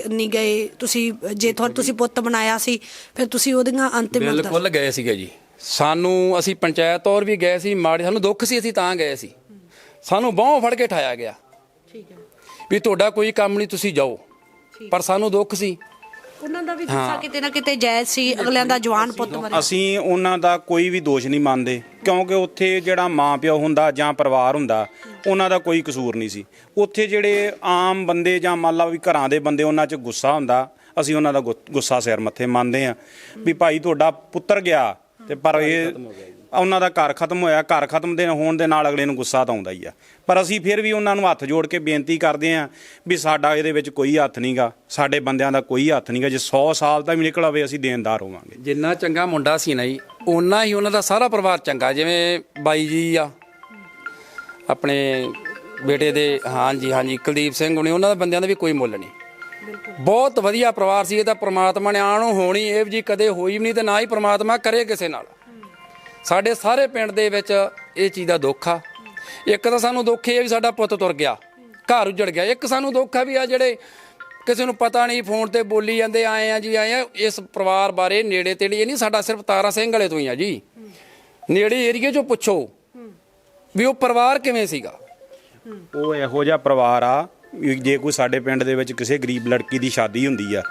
ਨਹੀਂ ਗਏ ਤੁਸੀਂ ਜੇ ਤੁਹਾਨੂੰ ਤੁਸੀਂ ਪੁੱਤ ਬਣਾਇਆ ਸੀ ਫਿਰ ਤੁਸੀਂ ਉਹਦੀਆਂ ਅੰਤਿਮ ਬਿਲਕੁਲ ਗਏ ਸੀਗੇ ਜੀ। ਸਾਨੂੰ ਅਸੀਂ ਪੰਚਾਇਤ ਤੌਰ ਵੀ ਗਏ ਸੀ ਮਾੜੇ ਸਾਨੂੰ ਦੁੱਖ ਸੀ ਅਸੀਂ ਤਾਂ ਗਏ ਸੀ। ਸਾਨੂੰ ਬਾਹੋਂ ਫੜ ਕੇ ਠਾਇਆ ਗਿਆ। ਠੀਕ ਹੈ। ਵੀ ਤੁਹਾਡਾ ਕੋਈ ਕੰਮ ਨਹੀਂ ਤੁਸੀਂ ਜਾਓ। ਪਰ ਸਾਨੂੰ ਦੁੱਖ ਸੀ। ਉਹਨਾਂ ਦਾ ਵੀ ਗੁੱਸਾ ਕਿਤੇ ਨਾ ਕਿਤੇ ਜਾਇਜ਼ ਸੀ ਅਗਲਿਆਂ ਦਾ ਜਵਾਨ ਪੁੱਤ ਮਰਿਆ। ਅਸੀਂ ਉਹਨਾਂ ਦਾ ਕੋਈ ਵੀ ਦੋਸ਼ ਨਹੀਂ ਮੰਨਦੇ ਕਿਉਂਕਿ ਉੱਥੇ ਜਿਹੜਾ ਮਾਂ ਪਿਓ ਹੁੰਦਾ ਜਾਂ ਪਰਿਵਾਰ ਹੁੰਦਾ ਉਹਨਾਂ ਦਾ ਕੋਈ ਕਸੂਰ ਨਹੀਂ ਸੀ। ਉੱਥੇ ਜਿਹੜੇ ਆਮ ਬੰਦੇ ਜਾਂ ਮੰਨ ਲਾ ਵੀ ਘਰਾਂ ਦੇ ਬੰਦੇ ਉਹਨਾਂ 'ਚ ਗੁੱਸਾ ਹੁੰਦਾ ਅਸੀਂ ਉਹਨਾਂ ਦਾ ਗੁੱਸਾ ਸਿਰ ਮੱਥੇ ਮੰਨਦੇ ਆ ਵੀ ਭਾਈ ਤੁਹਾਡਾ ਪੁੱਤਰ ਗਿਆ ਤੇ ਪਰ ਇਹ ਉਹਨਾਂ ਦਾ ਘਰ ਖਤਮ ਹੋਇਆ ਘਰ ਖਤਮ ਦੇ ਹੋਣ ਦੇ ਨਾਲ ਅਗਲੇ ਨੂੰ ਗੁੱਸਾ ਤਾਂ ਆਉਂਦਾ ਹੀ ਆ। ਪਰ ਅਸੀਂ ਫਿਰ ਵੀ ਉਹਨਾਂ ਨੂੰ ਹੱਥ ਜੋੜ ਕੇ ਬੇਨਤੀ ਕਰਦੇ ਆ ਵੀ ਸਾਡਾ ਇਹਦੇ ਵਿੱਚ ਕੋਈ ਹੱਥ ਨਹੀਂਗਾ ਸਾਡੇ ਬੰਦਿਆਂ ਦਾ ਕੋਈ ਹੱਥ ਨਹੀਂਗਾ ਜੇ 100 ਸਾਲ ਦਾ ਵੀ ਨਿਕਲ ਆਵੇ ਅਸੀਂ ਦੇਣਦਾਰ ਹੋਵਾਂਗੇ। ਜਿੰਨਾ ਚੰਗਾ ਮੁੰਡਾ ਸੀ ਨਾ ਜੀ ਓਨਾ ਹੀ ਉਹਨਾਂ ਦਾ ਸਾਰਾ ਪਰਿਵਾਰ ਚੰਗਾ ਜਿਵੇਂ ਬਾਈ ਜੀ ਆ ਆਪਣੇ ਬੇਟੇ ਦੇ ਹਾਂਜੀ ਹਾਂਜੀ ਕੁਲਦੀਪ ਸਿੰਘ ਹੁਣੇ ਉਹਨਾਂ ਦੇ ਬੰਦਿਆਂ ਦਾ ਵੀ ਕੋਈ ਮੁੱਲ ਨਹੀਂ। ਬਹੁਤ ਵਧੀਆ ਪਰਿਵਾਰ ਸੀ ਇਹ ਤਾਂ ਪ੍ਰਮਾਤਮਾ ਨੇ ਆਣੋ ਹੋਣੀ ਇਹ ਜੀ ਕਦੇ ਹੋਈ ਵੀ ਨਹੀਂ ਤੇ ਨਾ ਹੀ ਪ੍ਰਮਾਤਮਾ ਕਰੇ ਕਿਸੇ ਨਾਲ। ਸਾਡੇ ਸਾਰੇ ਪਿੰਡ ਦੇ ਵਿੱਚ ਇਹ ਚੀਜ਼ ਦਾ ਦੁੱਖ ਆ। ਇੱਕ ਤਾਂ ਸਾਨੂੰ ਦੁੱਖ ਇਹ ਆ ਵੀ ਸਾਡਾ ਪੁੱਤ ਤੁਰ ਗਿਆ, ਘਰ ਉਜੜ ਗਿਆ। ਇੱਕ ਸਾਨੂੰ ਦੁੱਖ ਆ ਵੀ ਆ ਜਿਹੜੇ ਕਿਸੇ ਨੂੰ ਪਤਾ ਨਹੀਂ, ਫੋਨ ਤੇ ਬੋਲੀ ਜਾਂਦੇ, ਆਏ ਆ ਜੀ, ਆਏ ਆ। ਇਸ ਪਰਿਵਾਰ ਬਾਰੇ ਨੇੜੇ ਤੇੜੇ ਇਹ ਨਹੀਂ, ਸਾਡਾ ਸਿਰਫ ਤਾਰਾ ਸਿੰਘ ਵਾਲੇ ਤੋਂ ਹੀ ਆ ਜੀ। ਨੇੜੇ ਏਰੀਏ 'ਚੋਂ ਪੁੱਛੋ ਵੀ ਉਹ ਪਰਿਵਾਰ ਕਿਵੇਂ ਸੀਗਾ? ਉਹ ਇਹੋ ਜਿਹਾ ਪਰਿਵਾਰ ਆ ਜੇ ਕੋਈ ਸਾਡੇ ਪਿੰਡ ਦੇ ਵਿੱਚ ਕਿਸੇ ਗਰੀਬ ਲੜਕੀ ਦੀ ਸ਼ਾਦੀ ਹੁੰਦੀ ਆ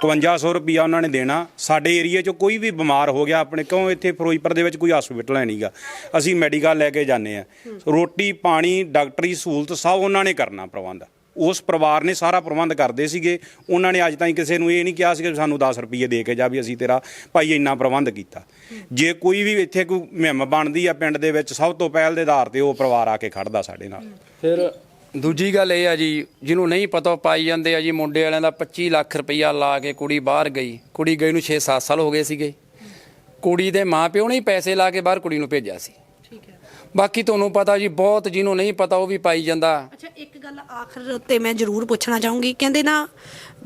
5500 ਰੁਪਿਆ ਉਹਨਾਂ ਨੇ ਦੇਣਾ। ਸਾਡੇ ਏਰੀਏ 'ਚ ਕੋਈ ਵੀ ਬਿਮਾਰ ਹੋ ਗਿਆ ਆਪਣੇ ਕਿਉਂ ਇੱਥੇ ਫਿਰੋਜ਼ਪੁਰ ਦੇ ਵਿੱਚ ਕੋਈ ਹਸਪੀਟਲ ਹੈ ਨਹੀਂਗਾ ਅਸੀਂ ਮੈਡੀਕਲ ਲੈ ਕੇ ਜਾਂਦੇ ਆ। ਰੋਟੀ, ਪਾਣੀ, ਡਾਕਟਰੀ ਸਹੂਲਤ ਸਭ ਉਹਨਾਂ ਨੇ ਕਰਨਾ ਪ੍ਰਬੰਧ। ਉਸ ਪਰਿਵਾਰ ਨੇ ਸਾਰਾ ਪ੍ਰਬੰਧ ਕਰਦੇ ਸੀਗੇ। ਉਹਨਾਂ ਨੇ ਅੱਜ ਤਾਈਂ ਕਿਸੇ ਨੂੰ ਇਹ ਨਹੀਂ ਕਿਹਾ ਸੀ ਕਿ ਸਾਨੂੰ 10 ਰੁਪਏ ਦੇ ਕੇ ਜਾ ਵੀ ਅਸੀਂ ਤੇਰਾ ਭਾਈ ਇੰਨਾ ਪ੍ਰਬੰਧ ਕੀਤਾ। ਜੇ ਕੋਈ ਵੀ ਇੱਥੇ ਕੋਈ ਮੁਹਿੰਮ ਬਣਦੀ ਆ ਪਿੰਡ ਦੇ ਵਿੱਚ, ਸਭ ਤੋਂ ਪਹਿਲ ਦੇ ਆਧਾਰ ਤੇ ਉਹ ਪਰਿਵਾਰ ਆ ਕੇ ਖੜਦਾ ਸਾਡੇ ਨਾਲ। ਫਿਰ ਦੂਜੀ ਗੱਲ ਇਹ ਆ ਜੀ ਜਿਹਨੂੰ ਨਹੀਂ ਪਤਾ ਉਹ ਪਾਈ ਜਾਂਦੇ ਆ ਜੀ ਮੁੰਡੇ ਵਾਲਿਆਂ ਦਾ 25 ਲੱਖ ਰੁਪਈਆ ਲਾ ਕੇ ਕੁੜੀ ਬਾਹਰ ਗਈ। ਕੁੜੀ ਗਈ ਨੂੰ 6-7 ਸਾਲ ਹੋ ਗਏ ਸੀਗੇ। ਕੁੜੀ ਦੇ ਮਾਪਿਓ ਨੇ ਹੀ ਪੈਸੇ ਲਾ ਕੇ ਬਾਹਰ ਕੁੜੀ ਨੂੰ ਭੇਜਿਆ ਸੀ। ਬਾਕੀ ਤੁਹਾਨੂੰ ਪਤਾ ਜੀ ਬਹੁਤ ਜਿਹਨੂੰ ਨਹੀਂ ਪਤਾ ਉਹ ਵੀ ਪਾਈ ਜਾਂਦਾ। ਅੱਛਾ ਇੱਕ ਗੱਲ ਆਖਰ ਤੇ ਮੈਂ ਜ਼ਰੂਰ ਪੁੱਛਣਾ ਚਾਹੂੰਗੀ। ਕਹਿੰਦੇ ਨਾ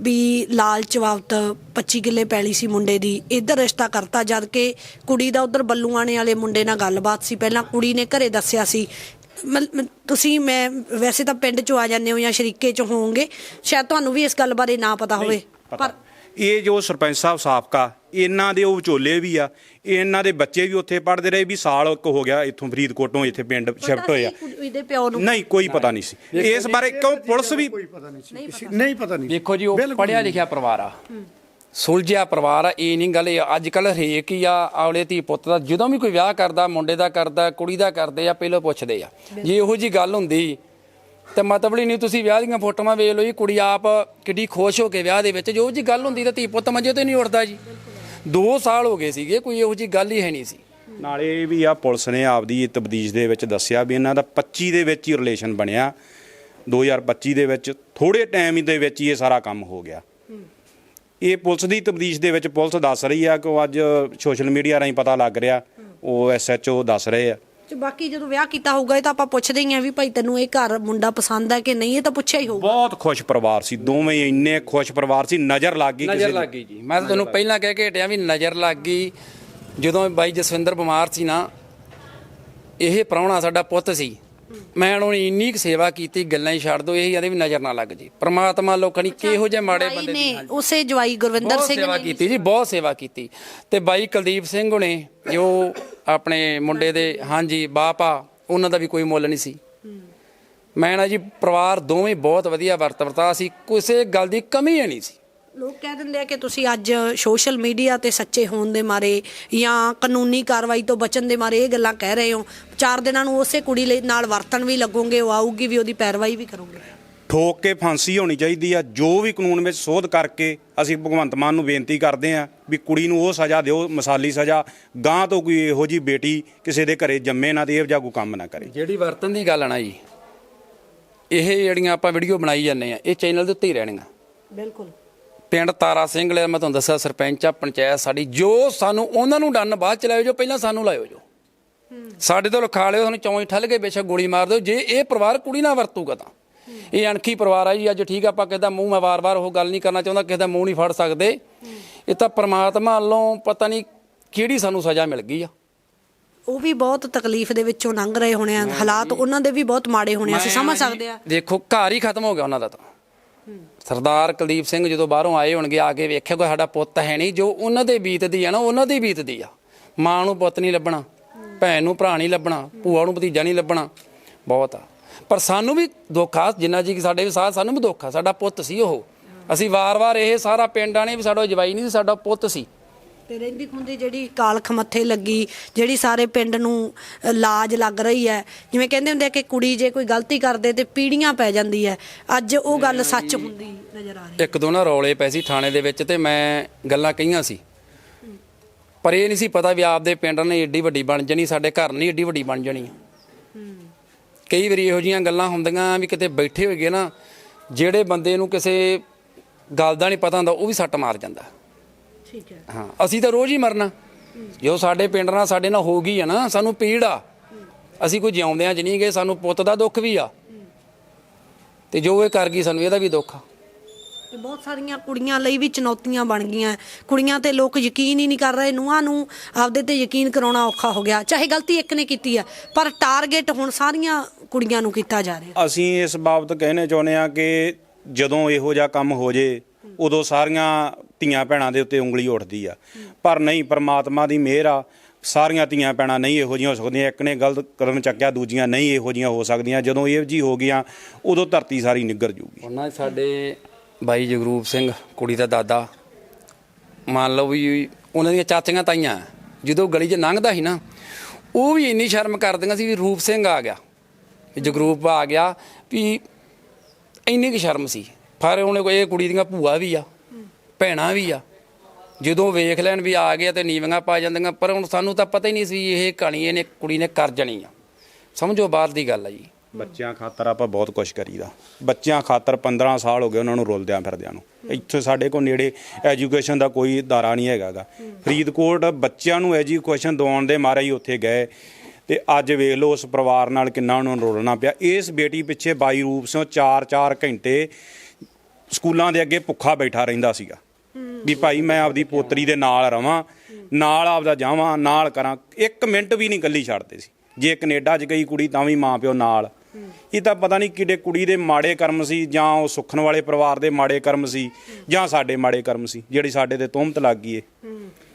ਵੀ ਲਾਲਚ ਵਕਤ 25 ਕਿੱਲੇ ਪੈਲੀ ਸੀ ਮੁੰਡੇ ਦੀ। ਇੱਧਰ ਰਿਸ਼ਤਾ ਕਰਤਾ ਜਦ ਕਿ ਕੁੜੀ ਦਾ ਉਧਰ ਬੱਲੂਆਣੇ ਵਾਲੇ ਮੁੰਡੇ ਨਾਲ ਗੱਲਬਾਤ ਸੀ। ਪਹਿਲਾਂ ਕੁੜੀ ਨੇ ਘਰੇ ਦੱਸਿਆ ਸੀ ਤੁਸੀਂ ਮੈਂ ਵੈਸੇ ਤਾਂ ਪਿੰਡ ਚੋਂ ਆ ਜਾਂਦੇ ਹੋ ਜਾਂ ਸ਼ਰੀਕੇ ਚੋਂ ਹੋਵੋਗੇ ਸ਼ਾਇਦ ਤੁਹਾਨੂੰ ਵੀ ਇਸ ਗੱਲ ਬਾਰੇ ਨਾ ਪਤਾ ਹੋਵੇ ਪਰ ਇਹ ਜੋ ਸਰਪੰਚ ਸਾਹਿਬ ਸਾਬਕਾ ਇਹਨਾਂ ਦੇ ਉਹ ਵਿਚੋਲੇ ਵੀ ਆ ਇਹਨਾਂ ਦੇ ਬੱਚੇ ਵੀ ਉੱਥੇ ਪੜ੍ਹਦੇ ਰਹੇ ਵੀ ਸਾਲ ਇੱਕ ਹੋ ਗਿਆ ਇੱਥੋਂ ਫਰੀਦਕੋਟੋਂ ਇੱਥੇ ਪਿੰਡ ਸ਼ਿਫਟ ਹੋਏ ਆ। ਇਹਦੇ ਪਿਓ ਨੂੰ। ਨਹੀਂ ਕੋਈ ਪਤਾ ਨਹੀਂ ਸੀ। ਇਸ ਬਾਰੇ ਕਿਉਂ ਪੁਲਿਸ ਵੀ ਨਹੀਂ ਪਤਾ। ਨਹੀਂ ਵੇਖੋ ਜੀ ਉਹ ਪੜਿਆ ਲਿਖਿਆ ਪਰਿਵਾਰ ਆ। ਸੁਲਝਿਆ ਪਰਿਵਾਰ ਆ, ਇਹ ਨਹੀਂ ਗੱਲ, ਇਹ ਅੱਜ ਕੱਲ ਹਰੇਕ ਹੀ ਆ, ਆਵਲੇ ਧੀ ਪੁੱਤ ਦਾ, ਜਦੋਂ ਵੀ ਕੋਈ ਵਿਆਹ ਕਰਦਾ, ਮੁੰਡੇ ਦਾ ਕਰਦਾ, ਕੁੜੀ ਦਾ ਕਰਦੇ ਆ, ਪਹਿਲਾਂ ਪੁੱਛਦੇ ਆ। ਜੇ ਇਹੋ ਜੀ ਗੱਲ ਹੁੰਦੀ, ਤੇ ਮਤਲਬ ਹੀ ਨਹੀਂ ਤੁਸੀਂ ਵਿਆਹ ਦੀਆਂ ਫੋਟੋਆਂ ਵੇਖ ਲਓ ਜੀ, ਕੁੜੀ ਆਪ ਕਿੱਡੀ ਖੁਸ਼ ਹੋ ਕੇ ਵਿਆਹ ਦੇ ਵਿੱਚ, ਜੋ ਜੀ ਗੱਲ ਹੁੰਦੀ ਤਾਂ ਧੀ ਪੁੱਤ ਮੰਜੇ ਤੇ ਨਹੀਂ ਉੱਠਦਾ ਜੀ। 2 ਸਾਲ ਹੋ ਗਏ ਸੀਗੇ, ਕੋਈ ਇਹੋ ਜੀ ਗੱਲ ਹੀ ਹੈ ਨਹੀਂ ਸੀ। ਨਾਲੇ ਇਹ ਵੀ ਆ, ਪੁਲਿਸ ਨੇ ਆਪਦੀ ਤਬਦੀਸ਼ ਦੇ ਵਿੱਚ ਦੱਸਿਆ ਵੀ ਇਹਨਾਂ ਦਾ 25 ਦੇ ਵਿੱਚ ਹੀ ਰਿਲੇਸ਼ਨ ਬਣਿਆ। 2025 ਦੇ ਵਿੱਚ ਥੋੜੇ ਟਾਈਮ ਦੇ ਵਿੱਚ ਹੀ ਇਹ ਸਾਰਾ ਕੰਮ ਹੋ ਗਿਆ। ਇਹ ਪੁਲਿਸ ਦੀ ਤਬਦੀਸ਼ ਦੇ ਵਿੱਚ ਪੁਲਿਸ ਦੱਸ ਰਹੀ ਆ ਕਿ ਉਹ ਅੱਜ ਸੋਸ਼ਲ ਮੀਡੀਆ ਰਾਹੀਂ ਪਤਾ ਲੱਗ ਰਿਹਾ ਉਹ ਐਸਐਚਓ ਦੱਸ ਰਹੇ ਆ। ਤੇ ਬਾਕੀ ਜਦੋਂ ਵਿਆਹ ਕੀਤਾ ਹੋਊਗਾ ਇਹ ਤਾਂ ਆਪਾਂ ਪੁੱਛਦੇ ਹੀ ਆ ਵੀ ਭਾਈ ਤੈਨੂੰ ਇਹ ਘਰ ਮੁੰਡਾ ਪਸੰਦ ਹੈ ਕਿ ਨਹੀਂ ਇਹ ਤਾਂ ਪੁੱਛਿਆ ਹੀ ਹੋਊਗਾ। ਬਹੁਤ ਖੁਸ਼ ਪਰਿਵਾਰ ਸੀ ਦੋਵੇਂ ਇੰਨੇ ਖੁਸ਼ ਪਰਿਵਾਰ ਸੀ ਨਜ਼ਰ ਲੱਗ ਗਈ ਨਜ਼ਰ ਲੱਗ ਗਈ ਜੀ। ਮੈਂ ਤਾਂ ਤੁਹਾਨੂੰ ਪਹਿਲਾਂ ਕਹਿ ਕੇ ਹਟਿਆ ਵੀ ਨਜ਼ਰ ਲੱਗ ਗਈ। ਜਦੋਂ ਬਾਈ ਜਸਵਿੰਦਰ ਬਿਮਾਰ ਸੀ ਨਾ ਇਹ ਪ੍ਰਾਹੁਣਾ ਸਾਡਾ ਪੁੱਤ ਸੀ। ਮੈਂ ਉਹਨੂੰ ਇੰਨੀ ਕੁ ਸੇਵਾ ਕੀਤੀ ਗੱਲਾਂ ਹੀ ਛੱਡ ਦੋ ਇਹੀ ਆਦੇ ਵੀ ਨਜ਼ਰ ਨਾ ਲੱਗ ਜੇ। ਪ੍ਰਮਾਤਮਾ ਲੋਕਾਂ ਨੇ ਕਿਹੋ ਜਿਹੇ ਮਾੜੇ ਬੰਦੇ ਨੇ ਉਸੇ ਜਵਾਈ ਗੁਰਵਿੰਦਰ ਬਹੁਤ ਸਿੰਘ ਸੇਵਾ ਨੇ ਕੀਤੀ ਜੀ ਬਹੁਤ ਸੇਵਾ ਕੀਤੀ। ਤੇ ਬਾਈ ਕੁਲਦੀਪ ਸਿੰਘ ਹੁਣੇ ਜੋ ਆਪਣੇ ਮੁੰਡੇ ਦੇ ਹਾਂਜੀ ਬਾਪ ਆ ਉਹਨਾਂ ਦਾ ਵੀ ਕੋਈ ਮੁੱਲ ਨਹੀਂ ਸੀ। ਮੈਂ ਨਾ ਜੀ ਪਰਿਵਾਰ ਦੋਵੇਂ ਬਹੁਤ ਵਧੀਆ ਵਰਤ ਵਰਤਾ ਸੀ ਕਿਸੇ ਗੱਲ ਦੀ ਕਮੀ ਹੀ ਨਹੀਂ ਸੀ। ਲੋਕ ਕਹਿ ਦਿੰਦੇ ਆ ਕਿ ਤੁਸੀਂ ਅੱਜ ਸੋਸ਼ਲ ਮੀਡੀਆ ਤੇ ਸੱਚੇ ਹੋਣ ਦੇ ਮਾਰੇ ਜਾਂ ਕਾਨੂੰਨੀ ਕਾਰਵਾਈ ਤੋਂ ਬਚਣ ਦੇ ਮਾਰੇ ਇਹ ਗੱਲਾਂ ਕਹਿ ਰਹੇ ਹੋ। ਚਾਰ ਦਿਨਾਂ ਨੂੰ ਉਸੇ ਕੁੜੀ ਲਈ ਨਾਲ ਵਰਤਣ ਵੀ ਲੱਗੋਗੇ ਉਹ ਆਊਗੀ ਵੀ ਉਹਦੀ ਪੈਰਵਾਈ ਵੀ ਕਰੋਗੇ। ਠੋਕ ਕੇ ਫਾਂਸੀ ਹੋਣੀ ਚਾਹੀਦੀ ਆ ਜੋ ਵੀ ਕਾਨੂੰਨ ਵਿੱਚ ਸੋਧ ਕਰਕੇ ਅਸੀਂ ਭਗਵੰਤ ਮਾਨ ਨੂੰ ਬੇਨਤੀ ਕਰਦੇ ਆ ਵੀ ਕੁੜੀ ਨੂੰ ਉਹ ਸਜ਼ਾ ਦਿਓ ਮਿਸਾਲੀ ਸਜ਼ਾ ਗਾਂ ਤੋਂ ਕੋਈ ਇਹੋ ਜੀ ਬੇਟੀ ਕਿਸੇ ਦੇ ਘਰੇ ਜੰਮੇ ਨਾ ਤੇ ਇਹ ਜਿਹਾ ਕੋਈ ਕੰਮ ਨਾ ਕਰੇ। ਜਿਹੜੀ ਵਰਤਨ ਦੀ ਗੱਲ ਆ ਨਾ ਜੀ ਇਹ ਜਿਹੜੀਆਂ ਆਪਾਂ ਵੀਡੀਓ ਬਣਾਈ ਜਾਂਦੇ ਆ ਇਹ ਚੈਨਲ ਦੇ ਉੱਤੇ ਹੀ ਰਹਿਣੀਆਂ। ਬਿਲਕੁਲ। ਪਿੰਡ ਤਾਰਾ ਸਿੰਘ ਵਾਲੇ ਮੈਂ ਤੁਹਾਨੂੰ ਦੱਸਿਆ ਸਰਪੰਚ ਆ ਪੰਚਾਇਤ ਸਾਡੀ ਜੋ ਸਾਨੂੰ ਉਹਨਾਂ ਨੂੰ ਡੰਨ ਬਾਅਦ ਚ ਲਾਇਓ ਜੋ ਪਹਿਲਾਂ ਸਾਨੂੰ ਲਾਇਓ ਜੋ। ਸਾਡੇ ਤੋਂ ਲਿਖਾ ਲਿਓ ਸਾਨੂੰ ਚੌਂ ਹੀ ਠੱਲ ਕੇ ਬੇਸ਼ੱਕ ਗੋਲੀ ਮਾਰ ਦਿਓ ਜੇ ਇਹ ਪਰਿਵਾਰ ਕੁੜੀ ਨਾਲ ਵਰਤੂਗਾ ਤਾਂ। ਇਹ ਅਣਖੀ ਪਰਿਵਾਰ ਆ ਜੀ ਅੱਜ ਠੀਕ ਆਪਾਂ ਕਿਸੇ ਦਾ ਮੂੰਹ ਮੈਂ ਵਾਰ-ਵਾਰ ਉਹ ਗੱਲ ਨਹੀਂ ਕਰਨਾ ਚਾਹੁੰਦਾ ਕਿਸੇ ਦਾ ਮੂੰਹ ਨਹੀਂ ਫੜ ਸਕਦੇ। ਇਹ ਤਾਂ ਪ੍ਰਮਾਤਮਾ ਵੱਲੋਂ ਪਤਾ ਨਹੀਂ ਕਿਹੜੀ ਸਾਨੂੰ ਸਜ਼ਾ ਮਿਲ ਗਈ ਆ। ਉਹ ਵੀ ਬਹੁਤ ਤਕਲੀਫ ਦੇ ਵਿੱਚੋਂ ਲੰਘ ਰਹੇ ਹੋਣੇ ਆ ਹਾਲਾਤ ਉਹਨਾਂ ਦੇ ਵੀ ਬਹੁਤ ਮਾੜੇ ਹੋਣੇ ਆ ਅਸੀਂ ਸਮਝ ਸਕਦੇ ਆ। ਦੇਖੋ ਘਰ ਹੀ ਖਤਮ ਹੋ ਗਿਆ ਉਹਨਾਂ ਦਾ ਤਾਂ। ਸਰਦਾਰ ਕੁਲਦੀਪ ਸਿੰਘ ਜਦੋਂ ਬਾਹਰੋਂ ਆਏ ਹੋਣਗੇ, ਆ ਕੇ ਵੇਖਿਆ ਕੋਈ ਸਾਡਾ ਪੁੱਤ ਹੈ ਨਹੀਂ, ਜੋ ਉਹਨਾਂ ਦੇ ਬੀਤਦੀ ਆ ਨਾ, ਉਹਨਾਂ ਦੀ ਬੀਤਦੀ ਆ। ਮਾਂ ਨੂੰ ਪੁੱਤ ਨਹੀਂ ਲੱਭਣਾ, ਭੈਣ ਨੂੰ ਭਰਾ ਨਹੀਂ ਲੱਭਣਾ, ਭੂਆ ਨੂੰ ਭਤੀਜਾ ਨਹੀਂ ਲੱਭਣਾ। ਬਹੁਤ ਆ। ਪਰ ਸਾਨੂੰ ਵੀ ਦੁੱਖ ਆ, ਜਿੰਨਾ ਜੀ ਕਿ ਸਾਡੇ ਵੀ ਸਾਥ ਸਾਨੂੰ ਵੀ ਦੁੱਖ ਆ। ਸਾਡਾ ਪੁੱਤ ਸੀ ਉਹ। ਅਸੀਂ ਵਾਰ-ਵਾਰ ਇਹ ਸਾਰਾ ਪਿੰਡ ਆਣੇ ਵੀ ਸਾਡਾ ਜਵਾਈ ਨਹੀਂ ਸੀ, ਸਾਡਾ ਪੁੱਤ ਸੀ। ਤੇ ਰਹਿੰਦੀ ਖੁੰਦੀ ਜਿਹੜੀ ਕਾਲਖ ਮੱਥੇ ਲੱਗੀ ਜਿਹੜੀ ਸਾਰੇ ਪਿੰਡ ਨੂੰ ਲਾਜ ਲੱਗ ਰਹੀ ਹੈ। ਜਿਵੇਂ ਕਹਿੰਦੇ ਹੁੰਦੇ ਆ ਕਿ ਕੁੜੀ ਜੇ ਕੋਈ ਗਲਤੀ ਕਰਦੇ ਤੇ ਪੀੜੀਆਂ ਪੈ ਜਾਂਦੀ ਹੈ। ਅੱਜ ਉਹ ਗੱਲ ਸੱਚ ਹੁੰਦੀ ਨਜ਼ਰ ਆ ਰਹੀ ਇੱਕ ਦੋ ਨਾ ਰੌਲੇ ਪਏ ਸੀ ਥਾਣੇ ਦੇ ਵਿੱਚ ਤੇ ਮੈਂ ਗੱਲਾਂ ਕਹੀਆਂ ਸੀ। ਪਰ ਇਹ ਨਹੀਂ ਸੀ ਪਤਾ ਵੀ ਆਪਦੇ ਪਿੰਡ ਨੇ ਏਡੀ ਵੱਡੀ ਬਣ ਜਾਣੀ ਸਾਡੇ ਘਰ ਨਹੀਂ ਏਡੀ ਵੱਡੀ ਬਣ ਜਾਣੀ। ਕਈ ਵਾਰੀ ਇਹੋ ਜੀਆਂ ਗੱਲਾਂ ਹੁੰਦੀਆਂ ਵੀ ਕਿਤੇ ਬੈਠੇ ਹੋਏਗੇ ਨਾ ਜਿਹੜੇ ਬੰਦੇ ਨੂੰ ਕਿਸੇ ਗੱਲ ਦਾ ਨਹੀਂ ਪਤਾ ਹੁੰਦਾ ਉਹ ਵੀ ਸੱਟ ਮਾਰ ਜਾਂਦਾ। ਠੀਕ ਹੈ। ਹਾਂ ਅਸੀਂ ਤਾਂ ਰੋਜ਼ ਹੀ ਮਰਨਾ। ਜੋ ਸਾਡੇ ਪਿੰਡ ਨਾਲ ਸਾਡੇ ਨਾਲ ਹੋ ਗਈ ਆ ਨਾ ਸਾਨੂੰ ਪੀੜ ਆ। ਅਸੀਂ ਕੋਈ ਜਿਉਂਦਿਆਂ ਚ ਨਹੀਂ ਗਏ ਸਾਨੂੰ ਪੁੱਤ ਦਾ ਦੁੱਖ ਵੀ ਆ। ਤੇ ਜੋ ਇਹ ਕਰ ਗਈ ਸਾਨੂੰ ਇਹਦਾ ਵੀ ਦੁੱਖ ਆ। ਤੇ ਬਹੁਤ ਸਾਰੀਆਂ ਕੁੜੀਆਂ ਲਈ ਵੀ ਚੁਣੌਤੀਆਂ ਬਣ ਗਈਆਂ। ਕੁੜੀਆਂ ਤੇ ਲੋਕ ਯਕੀਨ ਹੀ ਨਹੀਂ ਕਰ ਰਹੇ ਨੂੰਹਾਂ ਨੂੰ ਆਪਦੇ ਤੇ ਯਕੀਨ ਕਰਾਉਣਾ ਔਖਾ ਹੋ ਗਿਆ। ਚਾਹੇ ਗਲਤੀ ਇੱਕ ਨੇ ਕੀਤੀ ਆ ਪਰ ਟਾਰਗੇਟ ਹੁਣ ਸਾਰੀਆਂ ਕੁੜੀਆਂ ਨੂੰ ਕੀਤਾ ਜਾ ਰਿਹਾ। ਅਸੀਂ ਇਸ ਬਾਬਤ ਕਹਿਣੇ ਚਾਹੁੰਦੇ ਆ ਕਿ ਜਦੋਂ ਇਹੋ ਜਿਹਾ ਕੰਮ ਹੋ ਜੇ ਉਦੋਂ ਸਾਰੀਆਂ ਧੀਆਂ ਭੈਣਾਂ ਦੇ ਉੱਤੇ ਉਂਗਲੀ ਉੱਠਦੀ ਆ। ਪਰ ਨਹੀਂ, ਪਰਮਾਤਮਾ ਦੀ ਮਿਹਰ ਆ। ਸਾਰੀਆਂ ਧੀਆਂ ਭੈਣਾਂ ਨਹੀਂ ਇਹੋ ਜਿਹੀਆਂ ਹੋ ਸਕਦੀਆਂ। ਇੱਕ ਨੇ ਗਲਤ ਕਦਮ ਚੱਕਿਆ, ਦੂਜੀਆਂ ਨਹੀਂ ਇਹੋ ਜਿਹੀਆਂ ਹੋ ਸਕਦੀਆਂ। ਜਦੋਂ ਇਹ ਜੀ ਹੋ ਗਈਆਂ, ਉਦੋਂ ਧਰਤੀ ਸਾਰੀ ਨਿੱਗਰ ਜੂਗੀ। ਉਹਨਾਂ ਸਾਡੇ ਬਾਈ ਜਗਰੂਪ ਸਿੰਘ, ਕੁੜੀ ਦਾ ਦਾਦਾ। ਮੰਨ ਲਓ ਵੀ ਉਹਨਾਂ ਦੀਆਂ ਚਾਚੀਆਂ ਤਾਈਆਂ, ਜਦੋਂ ਗਲੀ 'ਚ ਲੰਘਦਾ ਸੀ ਨਾ, ਉਹ ਵੀ ਇੰਨੀ ਸ਼ਰਮ ਕਰਦੀਆਂ ਸੀ ਵੀ ਰੂਪ ਸਿੰਘ ਆ ਗਿਆ। ਜਗਰੂਪ ਆ ਗਿਆ ਵੀ ਇੰਨੀ ਕੁ ਸ਼ਰਮ ਸੀ। ਪਰ ਉਹਨੇ ਕੋਈ ਇਹ ਕੁੜੀ ਦੀਆਂ ਭੂਆ ਵੀ ਆ, ਭੈਣਾਂ ਵੀ ਆ। ਜਦੋਂ ਵੇਖ ਲੈਣ ਵੀ ਆ ਗਿਆ ਤੇ ਨੀਵੀਆਂ ਪਾ ਜਾਂਦੀਆਂ, ਪਰ ਹੁਣ ਸਾਨੂੰ ਤਾਂ ਪਤਾ ਹੀ ਨਹੀਂ ਸੀ ਇਹ ਕਹਾਣੀ ਇਹਨੇ, ਕੁੜੀ ਨੇ ਕਰ ਜਣੀ ਆ। ਸਮਝੋ ਬਾਹਰ ਦੀ ਗੱਲ ਆ ਜੀ। ਬੱਚਿਆਂ ਖਾਤਰ ਆਪਾਂ ਬਹੁਤ ਕੁਝ ਕਰੀਦਾ। ਬੱਚਿਆਂ ਖਾਤਰ 15 ਸਾਲ ਹੋ ਗਏ ਉਹਨਾਂ ਨੂੰ ਰੋਲਦਿਆਂ ਫਿਰਦਿਆਂ ਨੂੰ। ਇੱਥੇ ਸਾਡੇ ਕੋਲ ਨੇੜੇ ਐਜੂਕੇਸ਼ਨ ਦਾ ਕੋਈ ਅਦਾਰਾ ਨਹੀਂ ਹੈਗਾਗਾ ਫਰੀਦਕੋਟ ਬੱਚਿਆਂ ਨੂੰ ਐਜੂਕੇਸ਼ਨ ਦਿਵਾਉਣ ਦੇ ਮਾਰੇ ਹੀ ਉੱਥੇ ਗਏ। ਤੇ ਅੱਜ ਵੇਖ ਲਓ ਉਸ ਪਰਿਵਾਰ ਨਾਲ ਕਿੰਨਾ ਉਹਨਾਂ ਨੂੰ ਰੋਲਣਾ ਪਿਆ। ਇਸ ਬੇਟੀ ਪਿੱਛੇ ਬਾਈ ਰੂਪ ਸਿੰਘ 4-4 ਘੰਟੇ ਸਕੂਲਾਂ ਦੇ ਅੱਗੇ ਭੁੱਖਾ ਬੈਠਾ ਰਹਿੰਦਾ ਸੀਗਾ। ਵੀ ਭਾਈ ਮੈਂ ਆਪਦੀ ਪੋਤਰੀ ਦੇ ਨਾਲ ਰਵਾਂ ਨਾਲ ਆਪਦਾ ਜਾਵਾਂ ਨਾਲ ਕਰਾਂ। ਇੱਕ ਮਿੰਟ ਵੀ ਨਹੀਂ ਗੱਲੀ ਛੱਡਦੇ ਸੀ। ਜੇ ਕੈਨੇਡਾ 'ਚ ਗਈ ਕੁੜੀ ਤਾਂ ਵੀ ਮਾਂ ਪਿਓ ਨਾਲ। ਇਹ ਤਾਂ ਪਤਾ ਨਹੀਂ ਕਿਹੜੇ ਕੁੜੀ ਦੇ ਮਾੜੇ ਕਰਮ ਸੀ ਜਾਂ ਉਹ ਸੁੱਖਣ ਵਾਲੇ ਪਰਿਵਾਰ ਦੇ ਮਾੜੇ ਕਰਮ ਸੀ ਜਾਂ ਸਾਡੇ ਮਾੜੇ ਕਰਮ ਸੀ ਜਿਹੜੀ ਸਾਡੇ ਤੇ ਤੁਹਮਤ ਲੱਗ ਗਈ ਏ।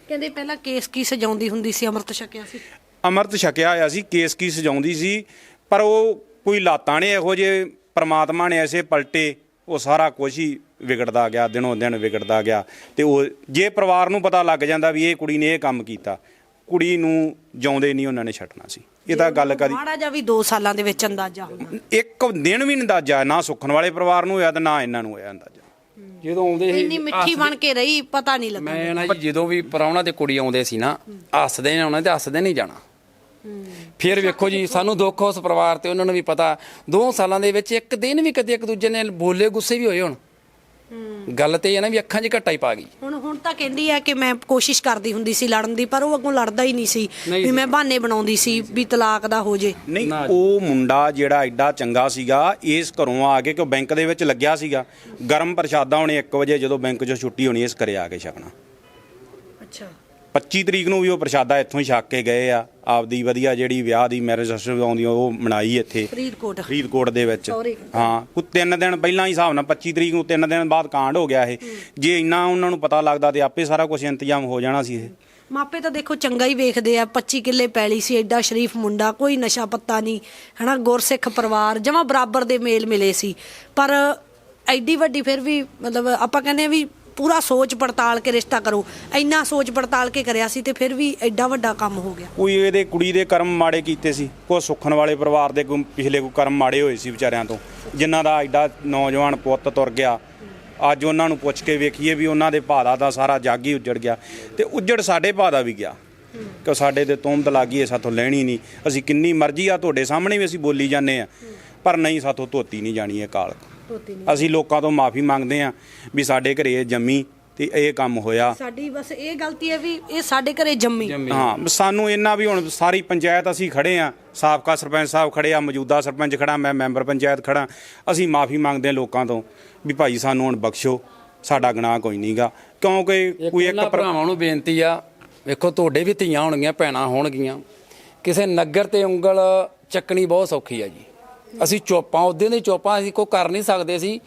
ਕਹਿੰਦੇ ਪਹਿਲਾਂ ਕੇਸ ਕੀ ਸਜਾਉਂਦੀ ਹੁੰਦੀ ਸੀ? ਅੰਮ੍ਰਿਤ ਛਕਿਆ ਸੀ। ਅਮਰਤ ਛਕਿਆ ਹੋਇਆ ਸੀ ਕੇਸ ਕੀ ਸਜਾਉਂਦੀ ਸੀ ਪਰ ਉਹ ਕੋਈ ਲਾਤਾਂ ਨੇ ਇਹੋ ਜੇ ਪ੍ਰਮਾਤਮਾ ਨੇ ਐਸੇ ਪਲਟੇ ਉਹ ਸਾਰਾ ਕੁਝ ਹੀ ਵਿਗੜਦਾ ਗਿਆ ਦਿਨੋਂ ਦਿਨ ਵਿਗੜਦਾ ਗਿਆ। ਤੇ ਉਹ ਜੇ ਪਰਿਵਾਰ ਨੂੰ ਪਤਾ ਲੱਗ ਜਾਂਦਾ ਵੀ ਇਹ ਕੁੜੀ ਨੇ ਇਹ ਕੰਮ ਕੀਤਾ ਕੁੜੀ ਨੂੰ ਜਿਉਂਦੇ ਨਹੀਂ ਉਹਨਾਂ ਨੇ ਛੱਡਣਾ ਸੀ। ਇਹ ਤਾਂ ਗੱਲ ਕਰੀ ਮਾੜਾ ਜਿਹਾ ਵੀ 2 ਸਾਲਾਂ ਦੇ ਵਿੱਚ ਅੰਦਾਜ਼ਾ ਹੁੰਦਾ। ਇੱਕ ਦਿਨ ਵੀ ਅੰਦਾਜ਼ਾ ਨਾ ਸੁੱਖਣ ਵਾਲੇ ਪਰਿਵਾਰ ਨੂੰ ਹੋਇਆ ਤੇ ਨਾ ਇਹਨਾਂ ਨੂੰ ਹੋਇਆ ਅੰਦਾਜ਼ਾ। ਜਦੋਂ ਆਉਂਦੇ ਸੀ ਇੰਨੀ ਮਿੱਠੀ ਬਣ ਕੇ ਰਹੀ ਪਤਾ ਨਹੀਂ ਲੱਗਾ ਮੈਂ ਨਾ ਜਦੋਂ ਵੀ ਪਰਾਉਣਾ ਤੇ ਕੁੜੀ ਆਉਂਦੇ ਸੀ ਨਾ ਹੱਸਦੇ ਨੇ ਆਉਣਾ ਤੇ ਹੱਸਦੇ ਨਹੀਂ ਜਾਣਾ। ਫਿਰ ਵੇਖੋ ਜੀ ਸਾਨੂੰ ਦੁੱਖ ਉਸ ਪਰਿਵਾਰ ਤੇ ਉਹਨਾਂ ਨੂੰ ਵੀ ਪਤਾ। ਦੋ ਸਾਲਾਂ ਦੇ ਵਿੱਚ ਇੱਕ ਦਿਨ ਵੀ ਕਦੇ ਇੱਕ ਦੂਜੇ ਨੇ ਬੋਲੇ ਗੁੱਸੇ ਵੀ ਹੋਏ ਹੁਣ। ਗੱਲ ਤੇ ਇਹ ਨਾ ਵੀ ਅੱਖਾਂ 'ਚ ਘੱਟਾ ਹੀ ਪਾ ਗਈ। ਹੁਣ ਹੁਣ ਤਾਂ ਕਹਿੰਦੀ ਹੈ ਕਿ ਮੈਂ ਕੋਸ਼ਿਸ਼ ਕਰਦੀ ਹੁੰਦੀ ਸੀ ਲੜਨ ਦੀ ਪਰ ਉਹ ਅੱਗੋਂ ਲੜਦਾ ਹੀ ਨਹੀਂ ਸੀ। ਵੀ ਮੈਂ ਬਹਾਨੇ ਬਣਾਉਂਦੀ ਸੀ ਵੀ ਤਲਾਕ ਦਾ ਹੋ ਜੇ। ਨਹੀਂ ਉਹ ਮੁੰਡਾ ਜਿਹੜਾ ਐਡਾ ਚੰਗਾ ਸੀਗਾ ਇਸ ਘਰੋਂ ਆ ਕੇ ਕਿ ਬੈਂਕ ਦੇ ਵਿੱਚ ਲੱਗਿਆ ਸੀਗਾ? ਗਰਮ ਪ੍ਰਸ਼ਾਦਾ ਹੋਣੇ 1 ਵਜੇ ਜਦੋਂ ਬੈਂਕ 'ਚੋਂ ਛੁੱਟੀ ਹੋਣੀ ਇਸ ਘਰੇ ਆ ਕੇ ਛਕਣਾ। ਅੱਛਾ। 25 ਤਰੀਕ ਨੂੰ ਵੀ ਉਹ ਪ੍ਰਸ਼ਾਦਾ ਇੱਥੋਂ ਹੀ ਛਕ ਕੇ ਗਏ ਆ। ਆਪਦੀ ਵਧੀਆ ਜਿਹੜੀ ਵਿਆਹ ਦੀ ਮੈਰਿਜ ਸਰਟੀਫਿਕੇਟ ਆਉਂਦੀ ਆ, ਉਹ ਮਨਾਈ ਇੱਥੇ। ਫਰੀਦਕੋਟ। ਫਰੀਦਕੋਟ ਦੇ ਵਿੱਚ। ਹਾਂ ਕੋਈ ਤਿੰਨ ਦਿਨ ਪਹਿਲਾਂ ਹੀ ਹਿਸਾਬ ਨਾਲ 25 ਤਰੀਕ ਨੂੰ ਤਿੰਨ ਦਿਨ ਬਾਅਦ ਕਾਂਡ ਹੋ ਗਿਆ ਇਹ। ਜੇ ਇੰਨਾ ਉਹਨਾਂ ਨੂੰ ਪਤਾ ਲੱਗਦਾ ਤੇ ਆਪੇ ਸਾਰਾ ਕੁਝ ਇੰਤਜ਼ਾਮ ਹੋ ਜਾਣਾ ਸੀ ਇਹ। ਮਾਪੇ ਤਾਂ ਦੇਖੋ ਚੰਗਾ ਹੀ ਵੇਖਦੇ ਆ 25 ਕਿੱਲੇ ਪੈਲੀ ਸੀ ਐਡਾ ਸ਼ਰੀਫ ਮੁੰਡਾ ਕੋਈ ਨਸ਼ਾ ਪੱਤਾ ਨਹੀਂ ਹਨਾ ਗੁਰਸਿੱਖ ਪਰਿਵਾਰ ਜਮਾ ਬਰਾਬਰ ਦੇ ਮੇਲ ਮਿਲੇ ਸੀ। ਪਰ ਐਡੀ ਵੱਡੀ ਫਿਰ ਵੀ ਮਤਲਬ ਆਪਾਂ ਕਹਿੰਦੇ ਆ ਵੀ ਪੂਰਾ ਸੋਚ ਪੜਤਾਲ ਕੇ ਰਿਸ਼ਤਾ ਕਰੋ। ਇੰਨਾ ਸੋਚ ਪੜਤਾਲ ਕੇ ਕਰਿਆ ਸੀ ਤੇ ਫਿਰ ਵੀ ਐਡਾ ਵੱਡਾ ਕੰਮ ਹੋ ਗਿਆ। ਕੋਈ ਇਹਦੇ ਕੁੜੀ ਦੇ ਕਰਮ ਮਾੜੇ ਕੀਤੇ ਸੀ। ਕੋ ਸੁੱਖਣ ਵਾਲੇ ਪਰਿਵਾਰ ਦੇ ਕੋਈ ਪਿਛਲੇ ਕੋਈ ਕਰਮ ਮਾੜੇ ਹੋਏ ਸੀ ਵਿਚਾਰਿਆਂ ਤੋਂ। ਜਿਨ੍ਹਾਂ ਦਾ ਐਡਾ ਨੌਜਵਾਨ ਪੁੱਤ ਤੁਰ ਗਿਆ। ਅੱਜ ਉਹਨਾਂ ਨੂੰ ਪੁੱਛ ਕੇ ਵੇਖੀਏ ਵੀ ਉਹਨਾਂ ਦੇ ਭਾਦਾ ਦਾ ਸਾਰਾ ਜੱਗ ਹੀ ਉੱਜੜ ਗਿਆ। ਤੇ ਉੱਜੜ ਸਾਡੇ ਭਾਦਾ ਵੀ ਗਿਆ। ਕਿ ਸਾਡੇ ਤੇ ਤੋਮਤ ਲੱਗੀ ਹੈ ਸਾਥੋਂ ਲੈਣੀ ਨਹੀਂ। ਅਸੀਂ ਕਿੰਨੀ ਮਰਜ਼ੀ ਆ, ਤੁਹਾਡੇ ਸਾਹਮਣੇ ਵੀ ਅਸੀਂ ਬੋਲੀ ਜਾਂਦੇ ਆ। ਪਰ ਨਹੀਂ, ਸਾਥੋਂ ਧੋਤੀ ਨਹੀਂ ਜਾਣੀ ਇਹ ਕਾਲਕ। ਅਸੀਂ ਲੋਕਾਂ ਤੋਂ ਮਾਫੀ ਮੰਗਦੇ ਆ ਵੀ ਸਾਡੇ ਘਰੇ ਇਹ ਜੰਮੀ ਤੇ ਇਹ ਕੰਮ ਹੋਇਆ। ਸਾਡੀ ਬਸ ਇਹ ਗਲਤੀ ਹੈ ਵੀ ਇਹ ਸਾਡੇ ਘਰੇ ਜੰਮੀ। ਹਾਂ ਸਾਨੂੰ ਇੰਨਾ ਵੀ ਹੁਣ ਸਾਰੀ ਪੰਚਾਇਤ ਅਸੀਂ ਖੜੇ ਆ ਸਾਬਕਾ ਸਰਪੰਚ ਸਾਹਿਬ ਖੜੇ ਆ ਮੌਜੂਦਾ ਸਰਪੰਚ ਖੜਾ ਮੈਂ ਮੈਂਬਰ ਪੰਚਾਇਤ ਖੜਾ ਅਸੀਂ ਮਾਫੀ ਮੰਗਦੇ ਹਾਂ ਲੋਕਾਂ ਤੋਂ ਵੀ ਭਾਈ ਸਾਨੂੰ ਹੁਣ ਬਖਸ਼ੋ ਸਾਡਾ ਗੁਨਾਹ ਕੋਈ ਨਹੀਂਗਾ ਕਿਉਂਕਿ ਕੋਈ ਇੱਕ ਭਰਾਵਾਂ ਨੂੰ ਬੇਨਤੀ ਆ ਵੇਖੋ ਤੁਹਾਡੇ ਵੀ ਧੀਆਂ ਹੋਣਗੀਆਂ ਭੈਣਾਂ ਹੋਣਗੀਆਂ। ਕਿਸੇ ਨਗਰ ਤੇ ਉਂਗਲ ਚੱਕਣੀ ਬਹੁਤ ਸੌਖੀ ਆ ਜੀ। ਅਸੀਂ ਚੋਪਾਂ ਉਦੋਂ ਦੇ ਚੋਪਾਂ ਅਸੀਂ ਕੋ ਕਰ ਨਹੀਂ ਸਕਦੇ ਸੀ।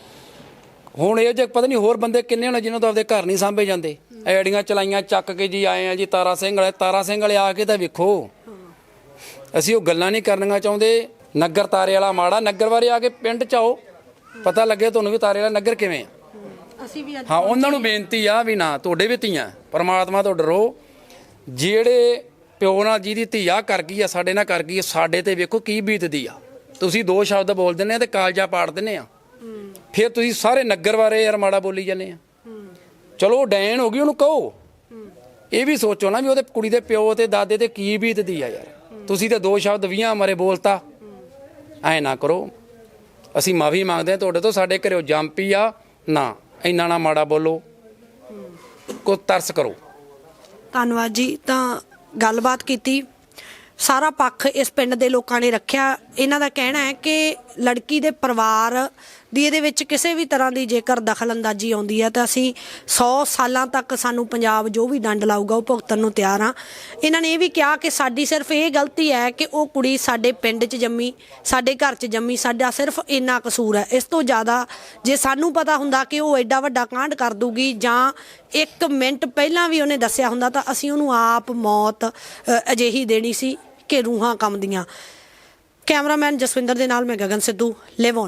ਹੁਣ ਇਹ ਜੇ ਪਤਾ ਨਹੀਂ ਹੋਰ ਬੰਦੇ ਕਿੰਨੇ ਹੋਣੇ ਜਿਨ੍ਹਾਂ ਤੋਂ ਆਪਦੇ ਘਰ ਨਹੀਂ ਸਾਂਭੇ ਜਾਂਦੇ। ਐਡੀਆਂ ਚਲਾਈਆਂ ਚੱਕ ਕੇ ਜੀ ਆਏ ਆ ਜੀ ਤਾਰਾ ਸਿੰਘ ਵਾਲੇ ਤਾਰਾ ਸਿੰਘ ਵਾਲੇ ਆ ਕੇ ਤਾਂ ਵੇਖੋ। ਅਸੀਂ ਉਹ ਗੱਲਾਂ ਨਹੀਂ ਕਰਨੀਆਂ ਚਾਹੁੰਦੇ। ਨਗਰ ਤਾਰੇ ਵਾਲਾ ਮਾੜਾ ਨਗਰ ਬਾਰੇ ਆ ਕੇ ਪਿੰਡ ਚ ਆਓ। ਪਤਾ ਲੱਗੇ ਤੁਹਾਨੂੰ ਵੀ ਤਾਰੇ ਵਾਲਾ ਨਗਰ ਕਿਵੇਂ ਆ। ਅਸੀਂ ਵੀ ਹਾਂ ਉਹਨਾਂ ਨੂੰ ਬੇਨਤੀ ਆ ਵੀ ਨਾ ਤੁਹਾਡੇ ਵੀ ਧੀਆਂ ਪਰਮਾਤਮਾ ਤੋਂ ਡਰੋ। ਜਿਹੜੇ ਪਿਓ ਨਾਲ ਜਿਹਦੀ ਧੀ ਆ ਕਰ ਗਈ ਆ ਸਾਡੇ ਨਾਲ ਕਰ ਗਈ ਸਾਡੇ ਤੇ ਵੇਖੋ ਕੀ ਬੀਤਦੀ ਆ। ਤੁਸੀਂ ਦੋ ਸ਼ਬਦ ਬੋਲ ਦਿੰਦੇ ਆ ਤੇ ਕਾਲਜਾ ਪਾੜ ਦਿੰਦੇ ਆ। ਫਿਰ ਤੁਸੀਂ ਸਾਰੇ ਨਗਰ ਬਾਰੇ ਯਾਰ ਮਾੜਾ ਬੋਲੀ ਜਾਂਦੇ ਆ। ਚਲੋ ਉਹ ਹੋ ਗਈ, ਉਹਨੂੰ ਕਹੋ। ਇਹ ਵੀ ਸੋਚੋ ਨਾ ਵੀ ਉਹਦੇ ਕੁੜੀ ਦੇ ਪਿਓ ਤੇ ਦਾਦੇ ਤੇ ਕੀ ਬੀਤਦੀ ਆ ਯਾਰ। ਤੁਸੀਂ ਤੇ ਦੋ ਸ਼ਬਦ 20 ਮਾਰੇ ਬੋਲਤਾ। ਐ ਨਾ ਕਰੋ। ਅਸੀਂ ਮਾਫੀ ਮੰਗਦੇ ਆ ਤੁਹਾਡੇ ਤੋਂ ਸਾਡੇ ਘਰੇ ਜੰਪੀ ਆ। ਨਾ, ਇੰਨਾ ਨਾ ਮਾੜਾ ਬੋਲੋ। ਕੋ ਤਰਸ ਕਰੋ। ਧੰਨਵਾਦ ਜੀ, ਤਾਂ ਗੱਲਬਾਤ ਕੀਤੀ। ਸਾਰਾ ਪੱਖ ਇਸ ਪਿੰਡ ਦੇ ਲੋਕਾਂ ਨੇ ਰੱਖਿਆ। ਇਹਨਾਂ ਦਾ ਕਹਿਣਾ ਹੈ ਕਿ ਲੜਕੀ ਦੇ ਪਰਿਵਾਰ ਦੀ ਇਹਦੇ ਵਿੱਚ ਕਿਸੇ ਵੀ ਤਰ੍ਹਾਂ ਦੀ ਜੇਕਰ ਦਖਲਅੰਦਾਜ਼ੀ ਆਉਂਦੀ ਹੈ ਤਾਂ ਅਸੀਂ 100 ਸਾਲਾਂ ਤੱਕ ਸਾਨੂੰ ਪੰਜਾਬ ਜੋ ਵੀ ਦੰਡ ਲਾਊਗਾ ਉਹ ਭੁਗਤਣ ਨੂੰ ਤਿਆਰ ਹਾਂ। ਇਹਨਾਂ ਨੇ ਇਹ ਵੀ ਕਿਹਾ ਕਿ ਸਾਡੀ ਸਿਰਫ ਇਹ ਗਲਤੀ ਹੈ ਕਿ ਉਹ ਕੁੜੀ ਸਾਡੇ ਪਿੰਡ 'ਚ ਜੰਮੀ, ਸਾਡੇ ਘਰ 'ਚ ਜੰਮੀ, ਸਾਡਾ ਸਿਰਫ ਇੰਨਾ ਕਸੂਰ ਹੈ। ਇਸ ਤੋਂ ਜ਼ਿਆਦਾ ਜੇ ਸਾਨੂੰ ਪਤਾ ਹੁੰਦਾ ਕਿ ਉਹ ਐਡਾ ਵੱਡਾ ਕਾਂਡ ਕਰ ਦੂਗੀ ਜਾਂ ਇੱਕ ਮਿੰਟ ਪਹਿਲਾਂ ਵੀ ਉਹਨੇ ਦੱਸਿਆ ਹੁੰਦਾ ਤਾਂ ਅਸੀਂ ਉਹਨੂੰ ਆਪ ਮੌਤ ਅਜਿਹੀ ਦੇਣੀ ਸੀ ਕਿ ਰੂਹਾਂ ਕੰਮਦੀਆਂ ਕੈਮਰਾਮੈਨ ਜਸਵਿੰਦਰ ਦੇ ਨਾਲ ਮੈਂ ਗਗਨ ਸਿੱਧੂ ਲਿਵ